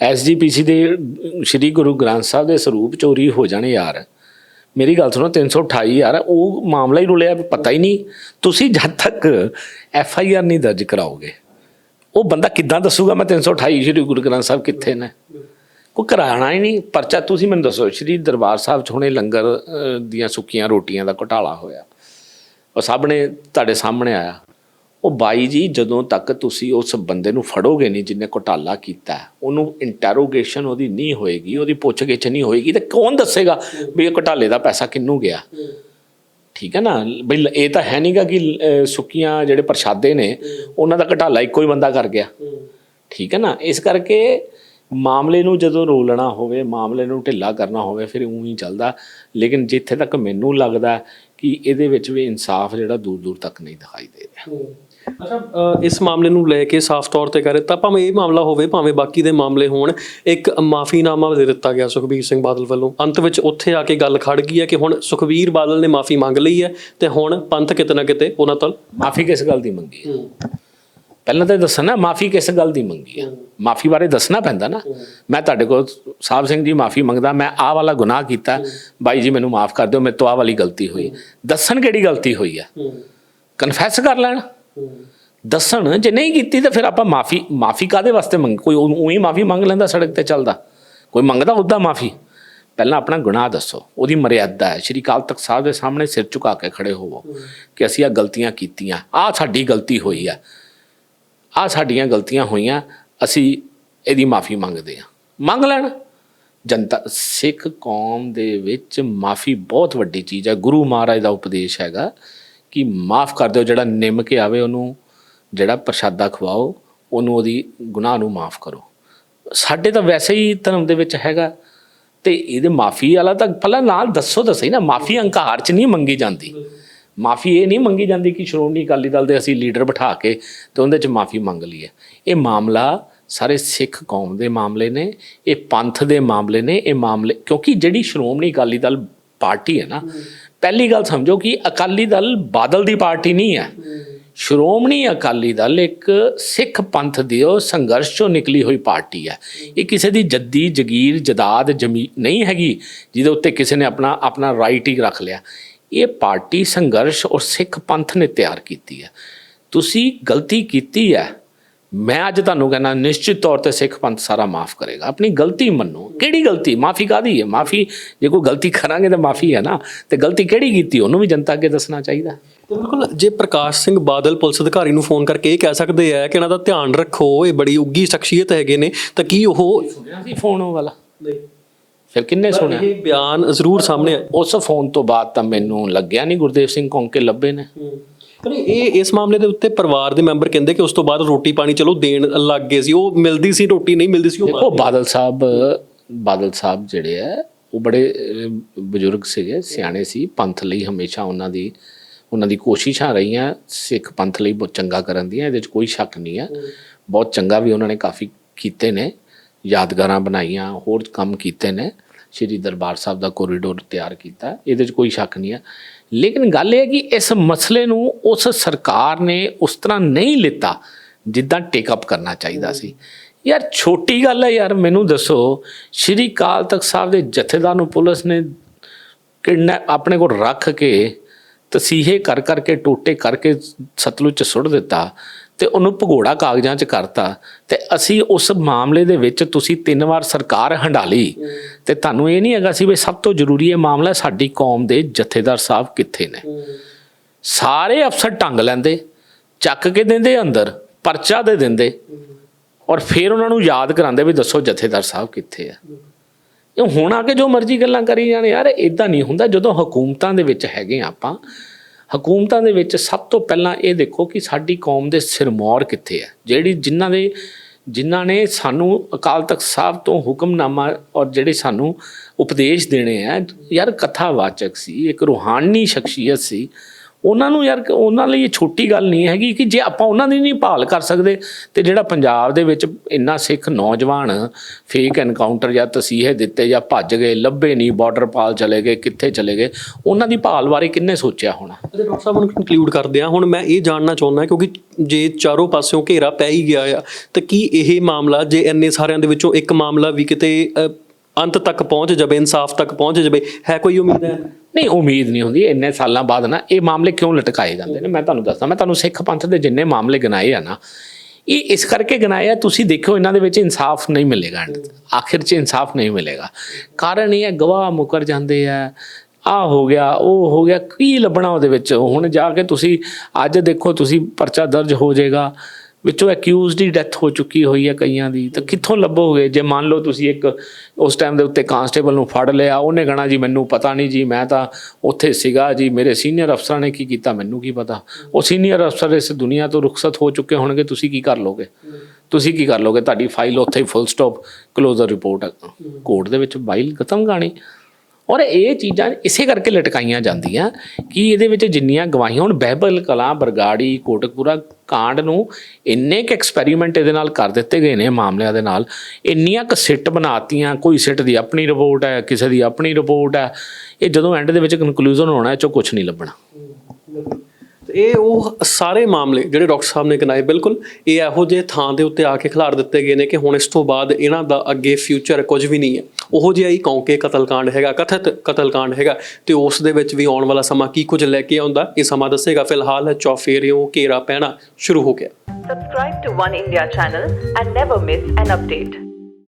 ਐਸਜੀਪੀਸੀ ਦੇ ਸ੍ਰੀ ਗੁਰੂ ਗ੍ਰੰਥ ਸਾਹਿਬ ਦੇ ਸਰੂਪ ਚੋਰੀ ਹੋ ਜਾਣੇ ਯਾਰ। ਮੇਰੀ ਗੱਲ ਸੁਣੋ 328 ਯਾਰ, ਉਹ ਮਾਮਲਾ ਹੀ ਰੁਲਿਆ, ਪਤਾ ਹੀ ਨਹੀਂ। ਤੁਸੀਂ ਜਦ ਤੱਕ ਐਫ ਆਈ ਆਰ ਨਹੀਂ ਦਰਜ ਕਰਾਓਗੇ, ਉਹ ਬੰਦਾ ਕਿੱਦਾਂ ਦੱਸੂਗਾ ਮੈਂ 328 ਸ੍ਰੀ ਗੁਰੂ ਗ੍ਰੰਥ ਸਾਹਿਬ ਕਿੱਥੇ ਨੇ? ਕੋਈ ਕਰਾਣਾ ਹੀ ਨਹੀਂ, ਪਰਚਾ ਤੁਸੀਂ ਮੈਨੂੰ ਦੱਸੋ, ਸ੍ਰੀ ਦਰਬਾਰ ਸਾਹਿਬ 'ਚ ਹੁਣੇ ਲੰਗਰ ਦੀਆਂ ਸੁੱਕੀਆਂ ਰੋਟੀਆਂ ਦਾ ਘੁਟਾਲਾ ਹੋਇਆ। ਉਹ ਸਭ ਨੇ ਤੁਹਾਡੇ ਸਾਹਮਣੇ ਆਇਆ। ਉਹ ਬਾਈ ਜੀ, ਜਦੋਂ ਤੱਕ ਤੁਸੀਂ ਉਸ ਬੰਦੇ ਨੂੰ ਫੜੋਗੇ ਨਹੀਂ, ਜਿਨੇ ਘੁਟਾਲਾ ਕੀਤਾ, ਉਹਨੂੰ ਇੰਟਰੋਗੇਸ਼ਨ ਉਹਦੀ ਨਹੀਂ ਹੋਏਗੀ, ਉਹਦੀ ਪੁੱਛਗਿੱਛ ਨਹੀਂ ਹੋਏਗੀ, ਤੇ ਕੌਣ ਦੱਸੇਗਾ ਵੀ ਇਹ ਘੁਟਾਲੇ ਦਾ ਪੈਸਾ ਕਿੰਨੂੰ ਗਿਆ? ਠੀਕ ਹੈ ਨਾ? ਬਈ ਇਹ ਤਾਂ ਹੈ ਨਹੀਂਗਾ ਕਿ ਸੁੱਕੀਆਂ ਜਿਹੜੇ ਪ੍ਰਸ਼ਾਦੇ ਨੇ, ਉਹਨਾਂ ਦਾ ਘਟਾਲਾ ਇੱਕੋ ਹੀ ਬੰਦਾ ਕਰ ਗਿਆ। ਠੀਕ ਹੈ ਨਾ? ਇਸ ਕਰਕੇ ਮਾਮਲੇ ਨੂੰ ਜਦੋਂ ਰੋਲਣਾ ਹੋਵੇ, ਮਾਮਲੇ ਨੂੰ ਢਿੱਲਾ ਕਰਨਾ ਹੋਵੇ, ਫਿਰ ਉਂ ਹੀ ਚੱਲਦਾ। ਲੇਕਿਨ ਜਿੱਥੇ ਤੱਕ ਮੈਨੂੰ ਲੱਗਦਾ ਕਿ ਇਹਦੇ ਵਿੱਚ ਵੀ ਇਨਸਾਫ ਜਿਹੜਾ ਦੂਰ ਦੂਰ ਤੱਕ ਨਹੀਂ ਦਿਖਾਈ ਦੇ ਰਿਹਾ। ਅੱਛਾ ਇਸ ਮਾਮਲੇ ਨੂੰ ਲੈ ਕੇ ਸਾਫ਼ ਤੌਰ ਤੇ ਕਹਿ ਦਿੱਤਾ ਭਾਵੇਂ ਇਹ ਮਾਮਲਾ ਹੋਵੇ ਭਾਵੇਂ ਬਾਕੀ ਦੇ ਮਾਮਲੇ ਹੋਣ ਇੱਕ ਮਾਫੀਨਾਮਾ ਦੇ ਦਿੱਤਾ ਗਿਆ ਸੁਖਬੀਰ ਸਿੰਘ ਬਾਦਲ ਵੱਲੋਂ। ਅੰਤ ਵਿੱਚ ਉੱਥੇ ਆ ਕੇ ਗੱਲ ਖੜ ਗਈ ਹੈ ਕਿ ਹੁਣ ਸੁਖਬੀਰ ਬਾਦਲ ਨੇ ਮਾਫੀ ਮੰਗ ਲਈ ਹੈ ਤੇ ਹੁਣ ਪੰਥ ਕਿਤੇ ਨਾ ਕਿਤੇ ਉਹਨਾਂ ਤੋਂ ਮਾਫੀ ਕਿਸ ਗੱਲ ਦੀ ਮੰਗੀ ਹੈ? ਪਹਿਲਾਂ ਤਾਂ ਦੱਸਣਾ ਮਾਫੀ ਕਿਸ ਗੱਲ ਦੀ ਮੰਗੀ ਹੈ? ਮਾਫੀ ਬਾਰੇ ਦੱਸਣਾ ਪੈਂਦਾ ਨਾ। ਮੈਂ ਤੁਹਾਡੇ ਕੋਲ ਸਾਹਿਬ ਸਿੰਘ ਜੀ ਮਾਫੀ ਮੰਗਦਾ ਮੈਂ ਆਹ ਵਾਲਾ ਗੁਨਾਹ ਕੀਤਾ। ਬਾਈ ਜੀ ਮੈਨੂੰ ਮਾਫ ਕਰ ਦਿਓ ਮੇਰੇ ਤੋਂ ਆਹ ਵਾਲੀ ਗਲਤੀ ਹੋਈ। ਦੱਸਣ ਕਿਹੜੀ ਗਲਤੀ ਹੋਈ ਹੈ? ਕਨਫੈਸ ਕਰ ਲੈਣ। ਦੱਸਣ, ਜੇ ਨਹੀਂ ਕੀਤੀ ਤਾਂ ਫਿਰ ਆਪਾਂ ਮਾਫੀ ਮਾਫੀ ਕਾਦੇ ਵਾਸਤੇ ਮੰਗ, ਕੋਈ ਉਹੀ ਮਾਫੀ ਮੰਗ ਲੈਂਦਾ ਸੜਕ ਤੇ ਚੱਲਦਾ। ਕੋਈ ਮੰਗਦਾ ਉੱਦਾਂ ਮਾਫੀ? ਪਹਿਲਾਂ ਆਪਣਾ ਗੁਨਾਹ ਦੱਸੋ। ਉਹਦੀ ਮਰਿਆਦਾ ਹੈ। ਸ਼੍ਰੀ ਅਕਾਲ ਤਖਤ ਸਾਹਿਬ ਦੇ ਸਾਹਮਣੇ ਸਿਰ ਝੁਕਾ ਕੇ ਖੜੇ ਹੋਵੋ ਕਿ ਅਸੀਂ ਆ ਗਲਤੀਆਂ ਕੀਤੀਆਂ। ਆਹ ਸਾਡੀ ਗਲਤੀ ਹੋਈ ਆ। ਆਹ ਸਾਡੀਆਂ ਗਲਤੀਆਂ ਹੋਈਆਂ, ਅਸੀਂ ਇਹਦੀ ਮਾਫੀ ਮੰਗਦੇ ਹਾਂ। ਮੰਗ ਲੈਣ। ਜਨਤਾ, ਸਿੱਖ ਕੌਮ ਦੇ ਵਿੱਚ ਮਾਫੀ ਬਹੁਤ ਵੱਡੀ ਚੀਜ਼ ਹੈ। ਗੁਰੂ ਮਹਾਰਾਜ ਦਾ ਉਪਦੇਸ਼ ਹੈਗਾ ਕਿ ਮਾਫ ਕਰ ਦਿਓ, ਜਿਹੜਾ ਨਿੰਮ ਕੇ ਆਵੇ ਉਹਨੂੰ, ਜਿਹੜਾ ਪ੍ਰਸ਼ਾਦਾ ਖਵਾਓ, ਉਹਨੂੰ ਉਹਦੀ ਗੁਨਾਹ ਨੂੰ ਮਾਫ ਕਰੋ। ਸਾਡੇ ਤਾਂ ਵੈਸੇ ਹੀ ਧਰਮ ਦੇ ਵਿੱਚ ਹੈਗਾ। ਤੇ ਇਹਦੇ ਮਾਫੀ ਵਾਲਾ ਤਾਂ ਪਹਿਲਾਂ ਨਾਲ ਦੱਸੋ ਤਾਂ ਸਹੀ ਨਾ, ਮਾਫੀ ਹੰਕਾਰ ਚ ਨਹੀਂ ਮੰਗੀ ਜਾਂਦੀ। ਮਾਫੀ ਇਹ ਨਹੀਂ ਮੰਗੀ ਜਾਂਦੀ ਕਿ ਸ਼੍ਰੋਮਣੀ ਅਕਾਲੀ ਦਲ ਦੇ ਅਸੀਂ ਲੀਡਰ ਬਿਠਾ ਕੇ ਤੇ ਉਹਦੇ ਚ ਮਾਫੀ ਮੰਗ ਲਈਏ। ਇਹ ਮਾਮਲਾ ਸਾਰੇ ਸਿੱਖ ਕੌਮ ਦੇ ਮਾਮਲੇ ਨੇ, ਇਹ ਪੰਥ ਦੇ ਮਾਮਲੇ ਨੇ, ਇਹ ਮਾਮਲੇ ਕਿਉਂਕਿ ਜਿਹੜੀ ਸ਼੍ਰੋਮਣੀ ਅਕਾਲੀ ਦਲ ਪਾਰਟੀ ਹੈ ਨਾ ਪਹਿਲੀ ਗੱਲ ਸਮਝੋ ਕਿ ਅਕਾਲੀ ਦਲ ਬਾਦਲ ਦੀ ਪਾਰਟੀ ਨਹੀਂ ਹੈ। ਸ਼੍ਰੋਮਣੀ ਅਕਾਲੀ ਦਲ ਇੱਕ ਸਿੱਖ ਪੰਥ ਦੀ ਉਹ ਸੰਘਰਸ਼ ਚੋਂ ਨਿਕਲੀ ਹੋਈ ਪਾਰਟੀ ਹੈ। ਇਹ ਕਿਸੇ ਦੀ ਜੱਦੀ, ਜਗੀਰ, ਜਦਾਦ, ਜਮੀ ਨਹੀਂ ਹੈਗੀ, ਜਿਹਦੇ ਉੱਤੇ ਕਿਸੇ ਨੇ ਆਪਣਾ ਆਪਣਾ ਰਾਈਟ ਹੀ ਰੱਖ ਲਿਆ। ਇਹ ਪਾਰਟੀ ਸੰਘਰਸ਼ ਔਰ ਸਿੱਖ ਪੰਥ ਨੇ ਤਿਆਰ ਕੀਤੀ ਹੈ। ਤੁਸੀਂ ਗਲਤੀ ਕੀਤੀ ਹੈ। ਮੈਂ ਅੱਜ ਤੁਹਾਨੂੰ ਕਹਿੰਦਾ ਨਿਸ਼ਚਿਤ ਤੌਰ ਤੇ ਸਿੱਖ ਪੰਥ ਸਾਰਾ ਮਾਫ ਕਰੇਗਾ। ਆਪਣੀ ਗਲਤੀ ਮੰਨੋ। ਕਿਹੜੀ ਗਲਤੀ? ਮਾਫੀ ਕਾਦੀ ਹੈ? ਮਾਫੀ ਜੇ ਕੋਈ ਗਲਤੀ ਕਰਾਂਗੇ ਤਾਂ ਮਾਫੀ ਹੈ ਨਾ। ਤੇ ਗਲਤੀ ਕਿਹੜੀ ਕੀਤੀ? ਉਹਨੂੰ ਵੀ ਜਨਤਾ ਅੱਗੇ ਦੱਸਣਾ ਚਾਹੀਦਾ। ਤੇ ਬਿਲਕੁਲ ਜੇ ਪ੍ਰਕਾਸ਼ ਸਿੰਘ ਬਾਦਲ ਪੁਲਿਸ ਅਧਿਕਾਰੀ ਨੂੰ ਫੋਨ ਕਰਕੇ ਇਹ ਕਹਿ ਸਕਦੇ ਆ ਕਿ ਇਹਨਾਂ ਦਾ ਧਿਆਨ ਰੱਖੋ ਇਹ ਬੜੀ ਉੱਗੀ ਸ਼ਖਸੀਅਤ ਹੈਗੇ ਨੇ ਤਾਂ ਕੀ ਉਹ ਸੁਣਿਆ ਸੀ ਫੋਨ ਉਹ ਵਾਲਾ? ਫਿਰ ਕਿੰਨੇ ਸੁਣਿਆ? ਇਹ ਬਿਆਨ ਜ਼ਰੂਰ ਸਾਹਮਣੇ ਉਸ ਫੋਨ ਤੋਂ ਬਾਅਦ ਤਾਂ ਮੈਨੂੰ ਲੱਗਿਆ ਨਹੀਂ ਗੁਰਦੇਵ ਸਿੰਘ ਕੌਂਕੇ ਲੱਭੇ ਨੇ। ਨਹੀਂ ਇਹ ਇਸ ਮਾਮਲੇ ਦੇ ਉੱਤੇ ਪਰਿਵਾਰ ਦੇ ਮੈਂਬਰ ਕਹਿੰਦੇ ਕਿ ਉਸ ਤੋਂ ਬਾਅਦ ਰੋਟੀ ਪਾਣੀ ਚਲੋ ਦੇਣ ਲੱਗ ਗਏ ਸੀ ਉਹ ਮਿਲਦੀ ਸੀ ਰੋਟੀ ਨਹੀਂ ਮਿਲਦੀ ਸੀ ਉਹ ਦੇਖੋ ਬਾਦਲ ਸਾਹਿਬ ਬਾਦਲ ਸਾਹਿਬ ਜਿਹੜੇ ਆ ਉਹ ਬੜੇ ਬਜ਼ੁਰਗ ਸੀਗੇ ਸਿਆਣੇ ਸੀ ਪੰਥ ਲਈ ਹਮੇਸ਼ਾ ਉਹਨਾਂ ਦੀ ਉਹਨਾਂ ਦੀ ਕੋਸ਼ਿਸ਼ਾਂ ਰਹੀਆਂ ਸਿੱਖ ਪੰਥ ਲਈ ਬਹੁਤ ਚੰਗਾ ਕਰਨ ਦੀਆਂ ਇਹਦੇ 'ਚ ਕੋਈ ਸ਼ੱਕ ਨਹੀਂ ਹੈ। ਬਹੁਤ ਚੰਗਾ ਵੀ ਉਹਨਾਂ ਨੇ ਕਾਫੀ ਕੀਤੇ ਨੇ ਯਾਦਗਾਰਾਂ ਬਣਾਈਆਂ ਹੋਰ ਕੰਮ ਕੀਤੇ ਨੇ। ਸ਼੍ਰੀ ਦਰਬਾਰ ਸਾਹਿਬ ਦਾ ਕੋਰੀਡੋਰ ਤਿਆਰ ਕੀਤਾ। ਇਹਦੇ 'ਚ ਕੋਈ ਸ਼ੱਕ ਨਹੀਂ ਹੈ ਲੇਕਿਨ ਗੱਲ ਇਹ ਹੈ ਕਿ ਇਸ ਮਸਲੇ ਨੂੰ ਉਸ ਸਰਕਾਰ ਨੇ ਉਸ ਤਰ੍ਹਾਂ ਨਹੀਂ ਲਿੱਤਾ ਜਿੱਦਾਂ ਟੇਕ ਅਪ ਕਰਨਾ ਚਾਹੀਦਾ ਸੀ। ਯਾਰ ਛੋਟੀ ਗੱਲ ਹੈ ਯਾਰ ਮੈਨੂੰ ਦੱਸੋ ਸ਼੍ਰੀ ਕਾਲ ਤਖਤ ਸਾਹਿਬ ਦੇ ਜਥੇਦਾਰ ਨੂੰ ਪੁਲਿਸ ਨੇ ਕਿਡਨੈ ਆਪਣੇ ਕੋਲ ਰੱਖ ਕੇ ਤਸੀਹੇ ਕਰ ਕਰਕੇ ਟੋਟੇ ਕਰਕੇ ਸਤਲੁਜ ਚ ਸੁੱਟ ਦਿੱਤਾ। ਤੇ ਉਹਨੂੰ ਭਗੋੜਾ ਕਾਗਜ਼ਾਂ ਚ ਕਰਤਾ। ਤੇ ਅਸੀਂ ਉਸ ਮਾਮਲੇ ਦੇ ਵਿੱਚ ਤੁਸੀਂ ਤਿੰਨ ਵਾਰ ਸਰਕਾਰ ਹੰਡਾਲੀ ਤੇ ਤੁਹਾਨੂੰ ਇਹ ਨਹੀਂ ਹੈਗਾ ਸੀ ਵੀ ਸਭ ਤੋਂ ਜ਼ਰੂਰੀ ਇਹ ਮਾਮਲਾ ਸਾਡੀ ਕੌਮ ਦੇ ਜਥੇਦਾਰ ਸਾਹਿਬ ਕਿੱਥੇ ਨੇ। ਸਾਰੇ ਅਫਸਰ ਟੰਗ ਲੈਂਦੇ, ਚੱਕ ਕੇ ਦਿੰਦੇ ਅੰਦਰ, ਪਰਚਾ ਦੇ ਦਿੰਦੇ। ਔਰ ਫਿਰ ਉਹਨਾਂ ਨੂੰ ਯਾਦ ਕਰਾਉਂਦੇ ਵੀ ਦੱਸੋ ਜਥੇਦਾਰ ਸਾਹਿਬ ਕਿੱਥੇ ਆ। ਇਹ ਹੁਣ ਆ ਕੇ ਜੋ ਮਰਜ਼ੀ ਗੱਲਾਂ ਕਰੀ ਜਾਣ। ਯਾਰ ਇਦਾਂ ਨਹੀਂ ਹੁੰਦਾ। ਜਦੋਂ ਹਕੂਮਤਾਂ ਦੇ ਵਿੱਚ ਹੈਗੇ ਆ ਆਪਾਂ ਹਕੂਮਤਾਂ ਦੇ ਵਿੱਚ ਸਭ ਤੋਂ ਪਹਿਲਾਂ ਇਹ ਦੇਖੋ ਕਿ ਸਾਡੀ ਕੌਮ ਦੇ ਸਿਰਮੌਰ ਕਿੱਥੇ ਹੈ। ਜਿਹੜੀ ਜਿਨ੍ਹਾਂ ਦੇ ਜਿਨ੍ਹਾਂ ਨੇ ਸਾਨੂੰ ਅਕਾਲ ਤਖਤ ਸਾਹਿਬ ਤੋਂ ਹੁਕਮਨਾਮਾ ਔਰ ਜਿਹੜੇ ਸਾਨੂੰ ਉਪਦੇਸ਼ ਦੇਣੇ ਆ ਯਾਰ ਕਥਾਵਾਚਕ ਸੀ, ਇੱਕ ਰੂਹਾਨੀ ਸ਼ਖਸੀਅਤ ਸੀ ਉਹਨਾਂ ਨੂੰ ਯਾਰ ਉਹਨਾਂ ਲਈ ਇਹ ਛੋਟੀ ਗੱਲ ਨਹੀਂ ਹੈਗੀ ਕਿ ਜੇ ਆਪਾਂ ਉਹਨਾਂ ਦੀ ਨਹੀਂ ਭਾਲ ਕਰ ਸਕਦੇ, ਤੇ ਜਿਹੜਾ ਪੰਜਾਬ ਦੇ ਵਿੱਚ ਇੰਨਾ ਸਿੱਖ ਨੌਜਵਾਨ ਫੇਕ ਐਨਕਾਊਂਟਰ ਜਾਂ ਤਸੀਹੇ ਦਿੱਤੇ ਜਾਂ ਭੱਜ ਗਏ, ਲੱਭੇ ਨਹੀਂ ਬਾਰਡਰ ਪਾਲ ਚਲੇ ਗਏ, ਕਿੱਥੇ ਚਲੇ ਗਏ, ਉਹਨਾਂ ਦੀ ਭਾਲ ਬਾਰੇ ਕਿੰਨੇ ਸੋਚਿਆ ਹੋਣਾ? ਅਤੇ ਡਾਕਟਰ ਸਾਹਿਬ ਨੂੰ ਕੰਕਲੂਡ ਕਰਦੇ ਆ ਹੁਣ ਮੈਂ ਇਹ ਜਾਣਨਾ ਚਾਹੁੰਦਾ ਕਿਉਂਕਿ ਜੇ ਚਾਰੋਂ ਪਾਸਿਓਂ ਘੇਰਾ ਪੈ ਹੀ ਗਿਆ ਆ, ਤਾਂ ਕੀ ਇਹ ਮਾਮਲਾ, ਜੇ ਇੰਨੇ ਸਾਰਿਆਂ ਦੇ ਵਿੱਚੋਂ ਇੱਕ ਮਾਮਲਾ ਵੀ ਕਿਤੇ ਅੰਤ ਤੱਕ ਪਹੁੰਚ ਜਾਵੇ, ਇਨਸਾਫ ਤੱਕ ਪਹੁੰਚ ਜਾਵੇ, ਹੈ ਕੋਈ ਉਮੀਦ ਹੈ? ਨਹੀਂ, ਉਮੀਦ ਨਹੀਂ ਹੁੰਦੀ, ਇੰਨੇ ਸਾਲਾਂ ਬਾਅਦ ਨਾ ਇਹ ਮਾਮਲੇ ਕਿਉਂ ਲਟਕਾਏ ਜਾਂਦੇ ਨੇ? ਮੈਂ ਤੁਹਾਨੂੰ ਦੱਸਦਾ, ਮੈਂ ਤੁਹਾਨੂੰ ਸਿੱਖ ਪੰਥ ਦੇ ਜਿੰਨੇ ਮਾਮਲੇ ਗਿਣਾਏ ਆ ਨਾ, ਇਹ ਇਸ ਕਰਕੇ ਗਿਣਾਏ ਆ, ਤੁਸੀਂ ਦੇਖੋ ਇਹਨਾਂ ਦੇ ਵਿੱਚ ਇਨਸਾਫ ਨਹੀਂ ਮਿਲੇਗਾ, ਆਖਿਰ 'ਚ ਇਨਸਾਫ ਨਹੀਂ ਮਿਲੇਗਾ। ਕਾਰਨ ਇਹ ਹੈ, ਗਵਾਹ ਮੁਕਰ ਜਾਂਦੇ ਆ ਆ ਹੋ ਗਿਆ, ਉਹ ਹੋ ਗਿਆ, ਕੀ ਲੱਭਣਾ ਉਹਦੇ ਵਿੱਚ? ਹੁਣ ਜਾ ਕੇ ਤੁਸੀਂ, ਅੱਜ ਦੇਖੋ ਤੁਸੀਂ ਪਰਚਾ ਦਰਜ ਹੋ ਜਾਏਗਾ ਵਿੱਚੋਂ ਅਕਿਊਜ਼ਡ ਦੀ ਡੈਥ ਹੋ ਚੁੱਕੀ ਹੋਈ ਹੈ ਕਈਆਂ ਦੀ। ਤਾਂ ਕਿੱਥੋਂ ਲੱਭੋਗੇ? ਜੇ ਮੰਨ ਲਓ ਤੁਸੀਂ ਇੱਕ ਉਸ ਟਾਈਮ ਦੇ ਉੱਤੇ ਕਾਂਸਟੇਬਲ ਨੂੰ ਫੜ ਲਿਆ, ਉਹਨੇ ਕਹਣਾ, ਜੀ, ਮੈਨੂੰ ਪਤਾ ਨਹੀਂ ਜੀ, ਮੈਂ ਤਾਂ ਉੱਥੇ ਸੀਗਾ ਜੀ, ਮੇਰੇ ਸੀਨੀਅਰ ਅਫਸਰਾਂ ਨੇ ਕੀ ਕੀਤਾ, ਮੈਨੂੰ ਕੀ ਪਤਾ? ਉਹ ਸੀਨੀਅਰ ਅਫਸਰ ਇਸ ਦੁਨੀਆ ਤੋਂ ਰੁਖਸਤ ਹੋ ਚੁੱਕੇ ਹੋਣਗੇ, ਤੁਸੀਂ ਕੀ ਕਰ ਲੋਗੇ? ਤੁਸੀਂ ਕੀ ਕਰ ਲੋਗੇ? ਤੁਹਾਡੀ ਫਾਈਲ ਉੱਥੇ ਹੀ full stop closure report court ਦੇ ਵਿੱਚ ਫਾਈਲ ਖਤਮ ਗਾਣੀ ਔਰ ਇਹ ਚੀਜ਼ਾਂ ਇਸੇ ਕਰਕੇ ਲਟਕਾਈਆਂ ਜਾਂਦੀਆਂ ਕਿ ਇਹਦੇ ਵਿੱਚ ਜਿੰਨੀਆਂ ਗਵਾਹੀਆਂ ਹੁਣ, ਬਹਿਬਲ ਕਲਾਂ, ਬਰਗਾੜੀ, ਕੋਟਕਪੂਰਾ, ਕਾਂਡ ਨੂੰ ਇੰਨੇ ਕ ਐਕਸਪੈਰੀਮੈਂਟ ਇਹਦੇ ਨਾਲ ਕਰ ਦਿੱਤੇ ਗਏ ਨੇ ਮਾਮਲਿਆਂ ਦੇ ਨਾਲ। ਇੰਨੀਆਂ ਕ ਸਿੱਟ ਬਣਾਤੀਆਂ, ਕੋਈ ਸਿੱਟ ਦੀ ਆਪਣੀ ਰਿਪੋਰਟ ਹੈ, ਕਿਸੇ ਦੀ ਆਪਣੀ ਰਿਪੋਰਟ ਹੈ, ਇਹ ਜਦੋਂ ਐਂਡ ਦੇ ਵਿੱਚ ਕਨਕਲੂਜਨ ਹੋਣਾ, ਇਹ ਚੋਂ ਕੁਝ ਨਹੀਂ ਲੱਭਣਾ। ਇਹ ਉਹ ਸਾਰੇ ਮਾਮਲੇ ਜਿਹੜੇ ਡਾਕਟਰ ਸਾਹਿਬ ਨੇ ਗਿਣਾਏ, ਬਿਲਕੁਲ ਇਹ ਇਹੋ ਜਿਹੇ ਥਾਂ ਦੇ ਉੱਤੇ ਆ ਕੇ ਖਿਲਾਰ ਦਿੱਤੇ ਗਏ ਨੇ ਕਿ ਹੁਣ ਇਸ ਤੋਂ ਬਾਅਦ ਇਹਨਾਂ ਦਾ ਅੱਗੇ ਫਿਊਚਰ ਕੁਝ ਵੀ ਨਹੀਂ ਹੈ। ਉਹੋ ਜਿਹਾ ਹੀ ਕੌਂਕੇ ਕਤਲकांड ਹੈਗਾ, ਕਥਿਤ ਕਤਲकांड ਹੈਗਾ ਤੇ ਉਸ ਦੇ ਵਿੱਚ ਵੀ ਆਉਣ ਵਾਲਾ ਸਮਾਂ ਕੀ ਕੁਝ ਲੈ ਕੇ ਆਉਂਦਾ, ਇਹ ਸਮਾਂ ਦੱਸੇਗਾ। ਫਿਲਹਾਲ ਚੌਫੇਰਿਓਂ ਘੇਰਾ ਪਹਿਣਾ ਸ਼ੁਰੂ ਹੋ ਗਿਆ। Subscribe to One India channel and never miss an update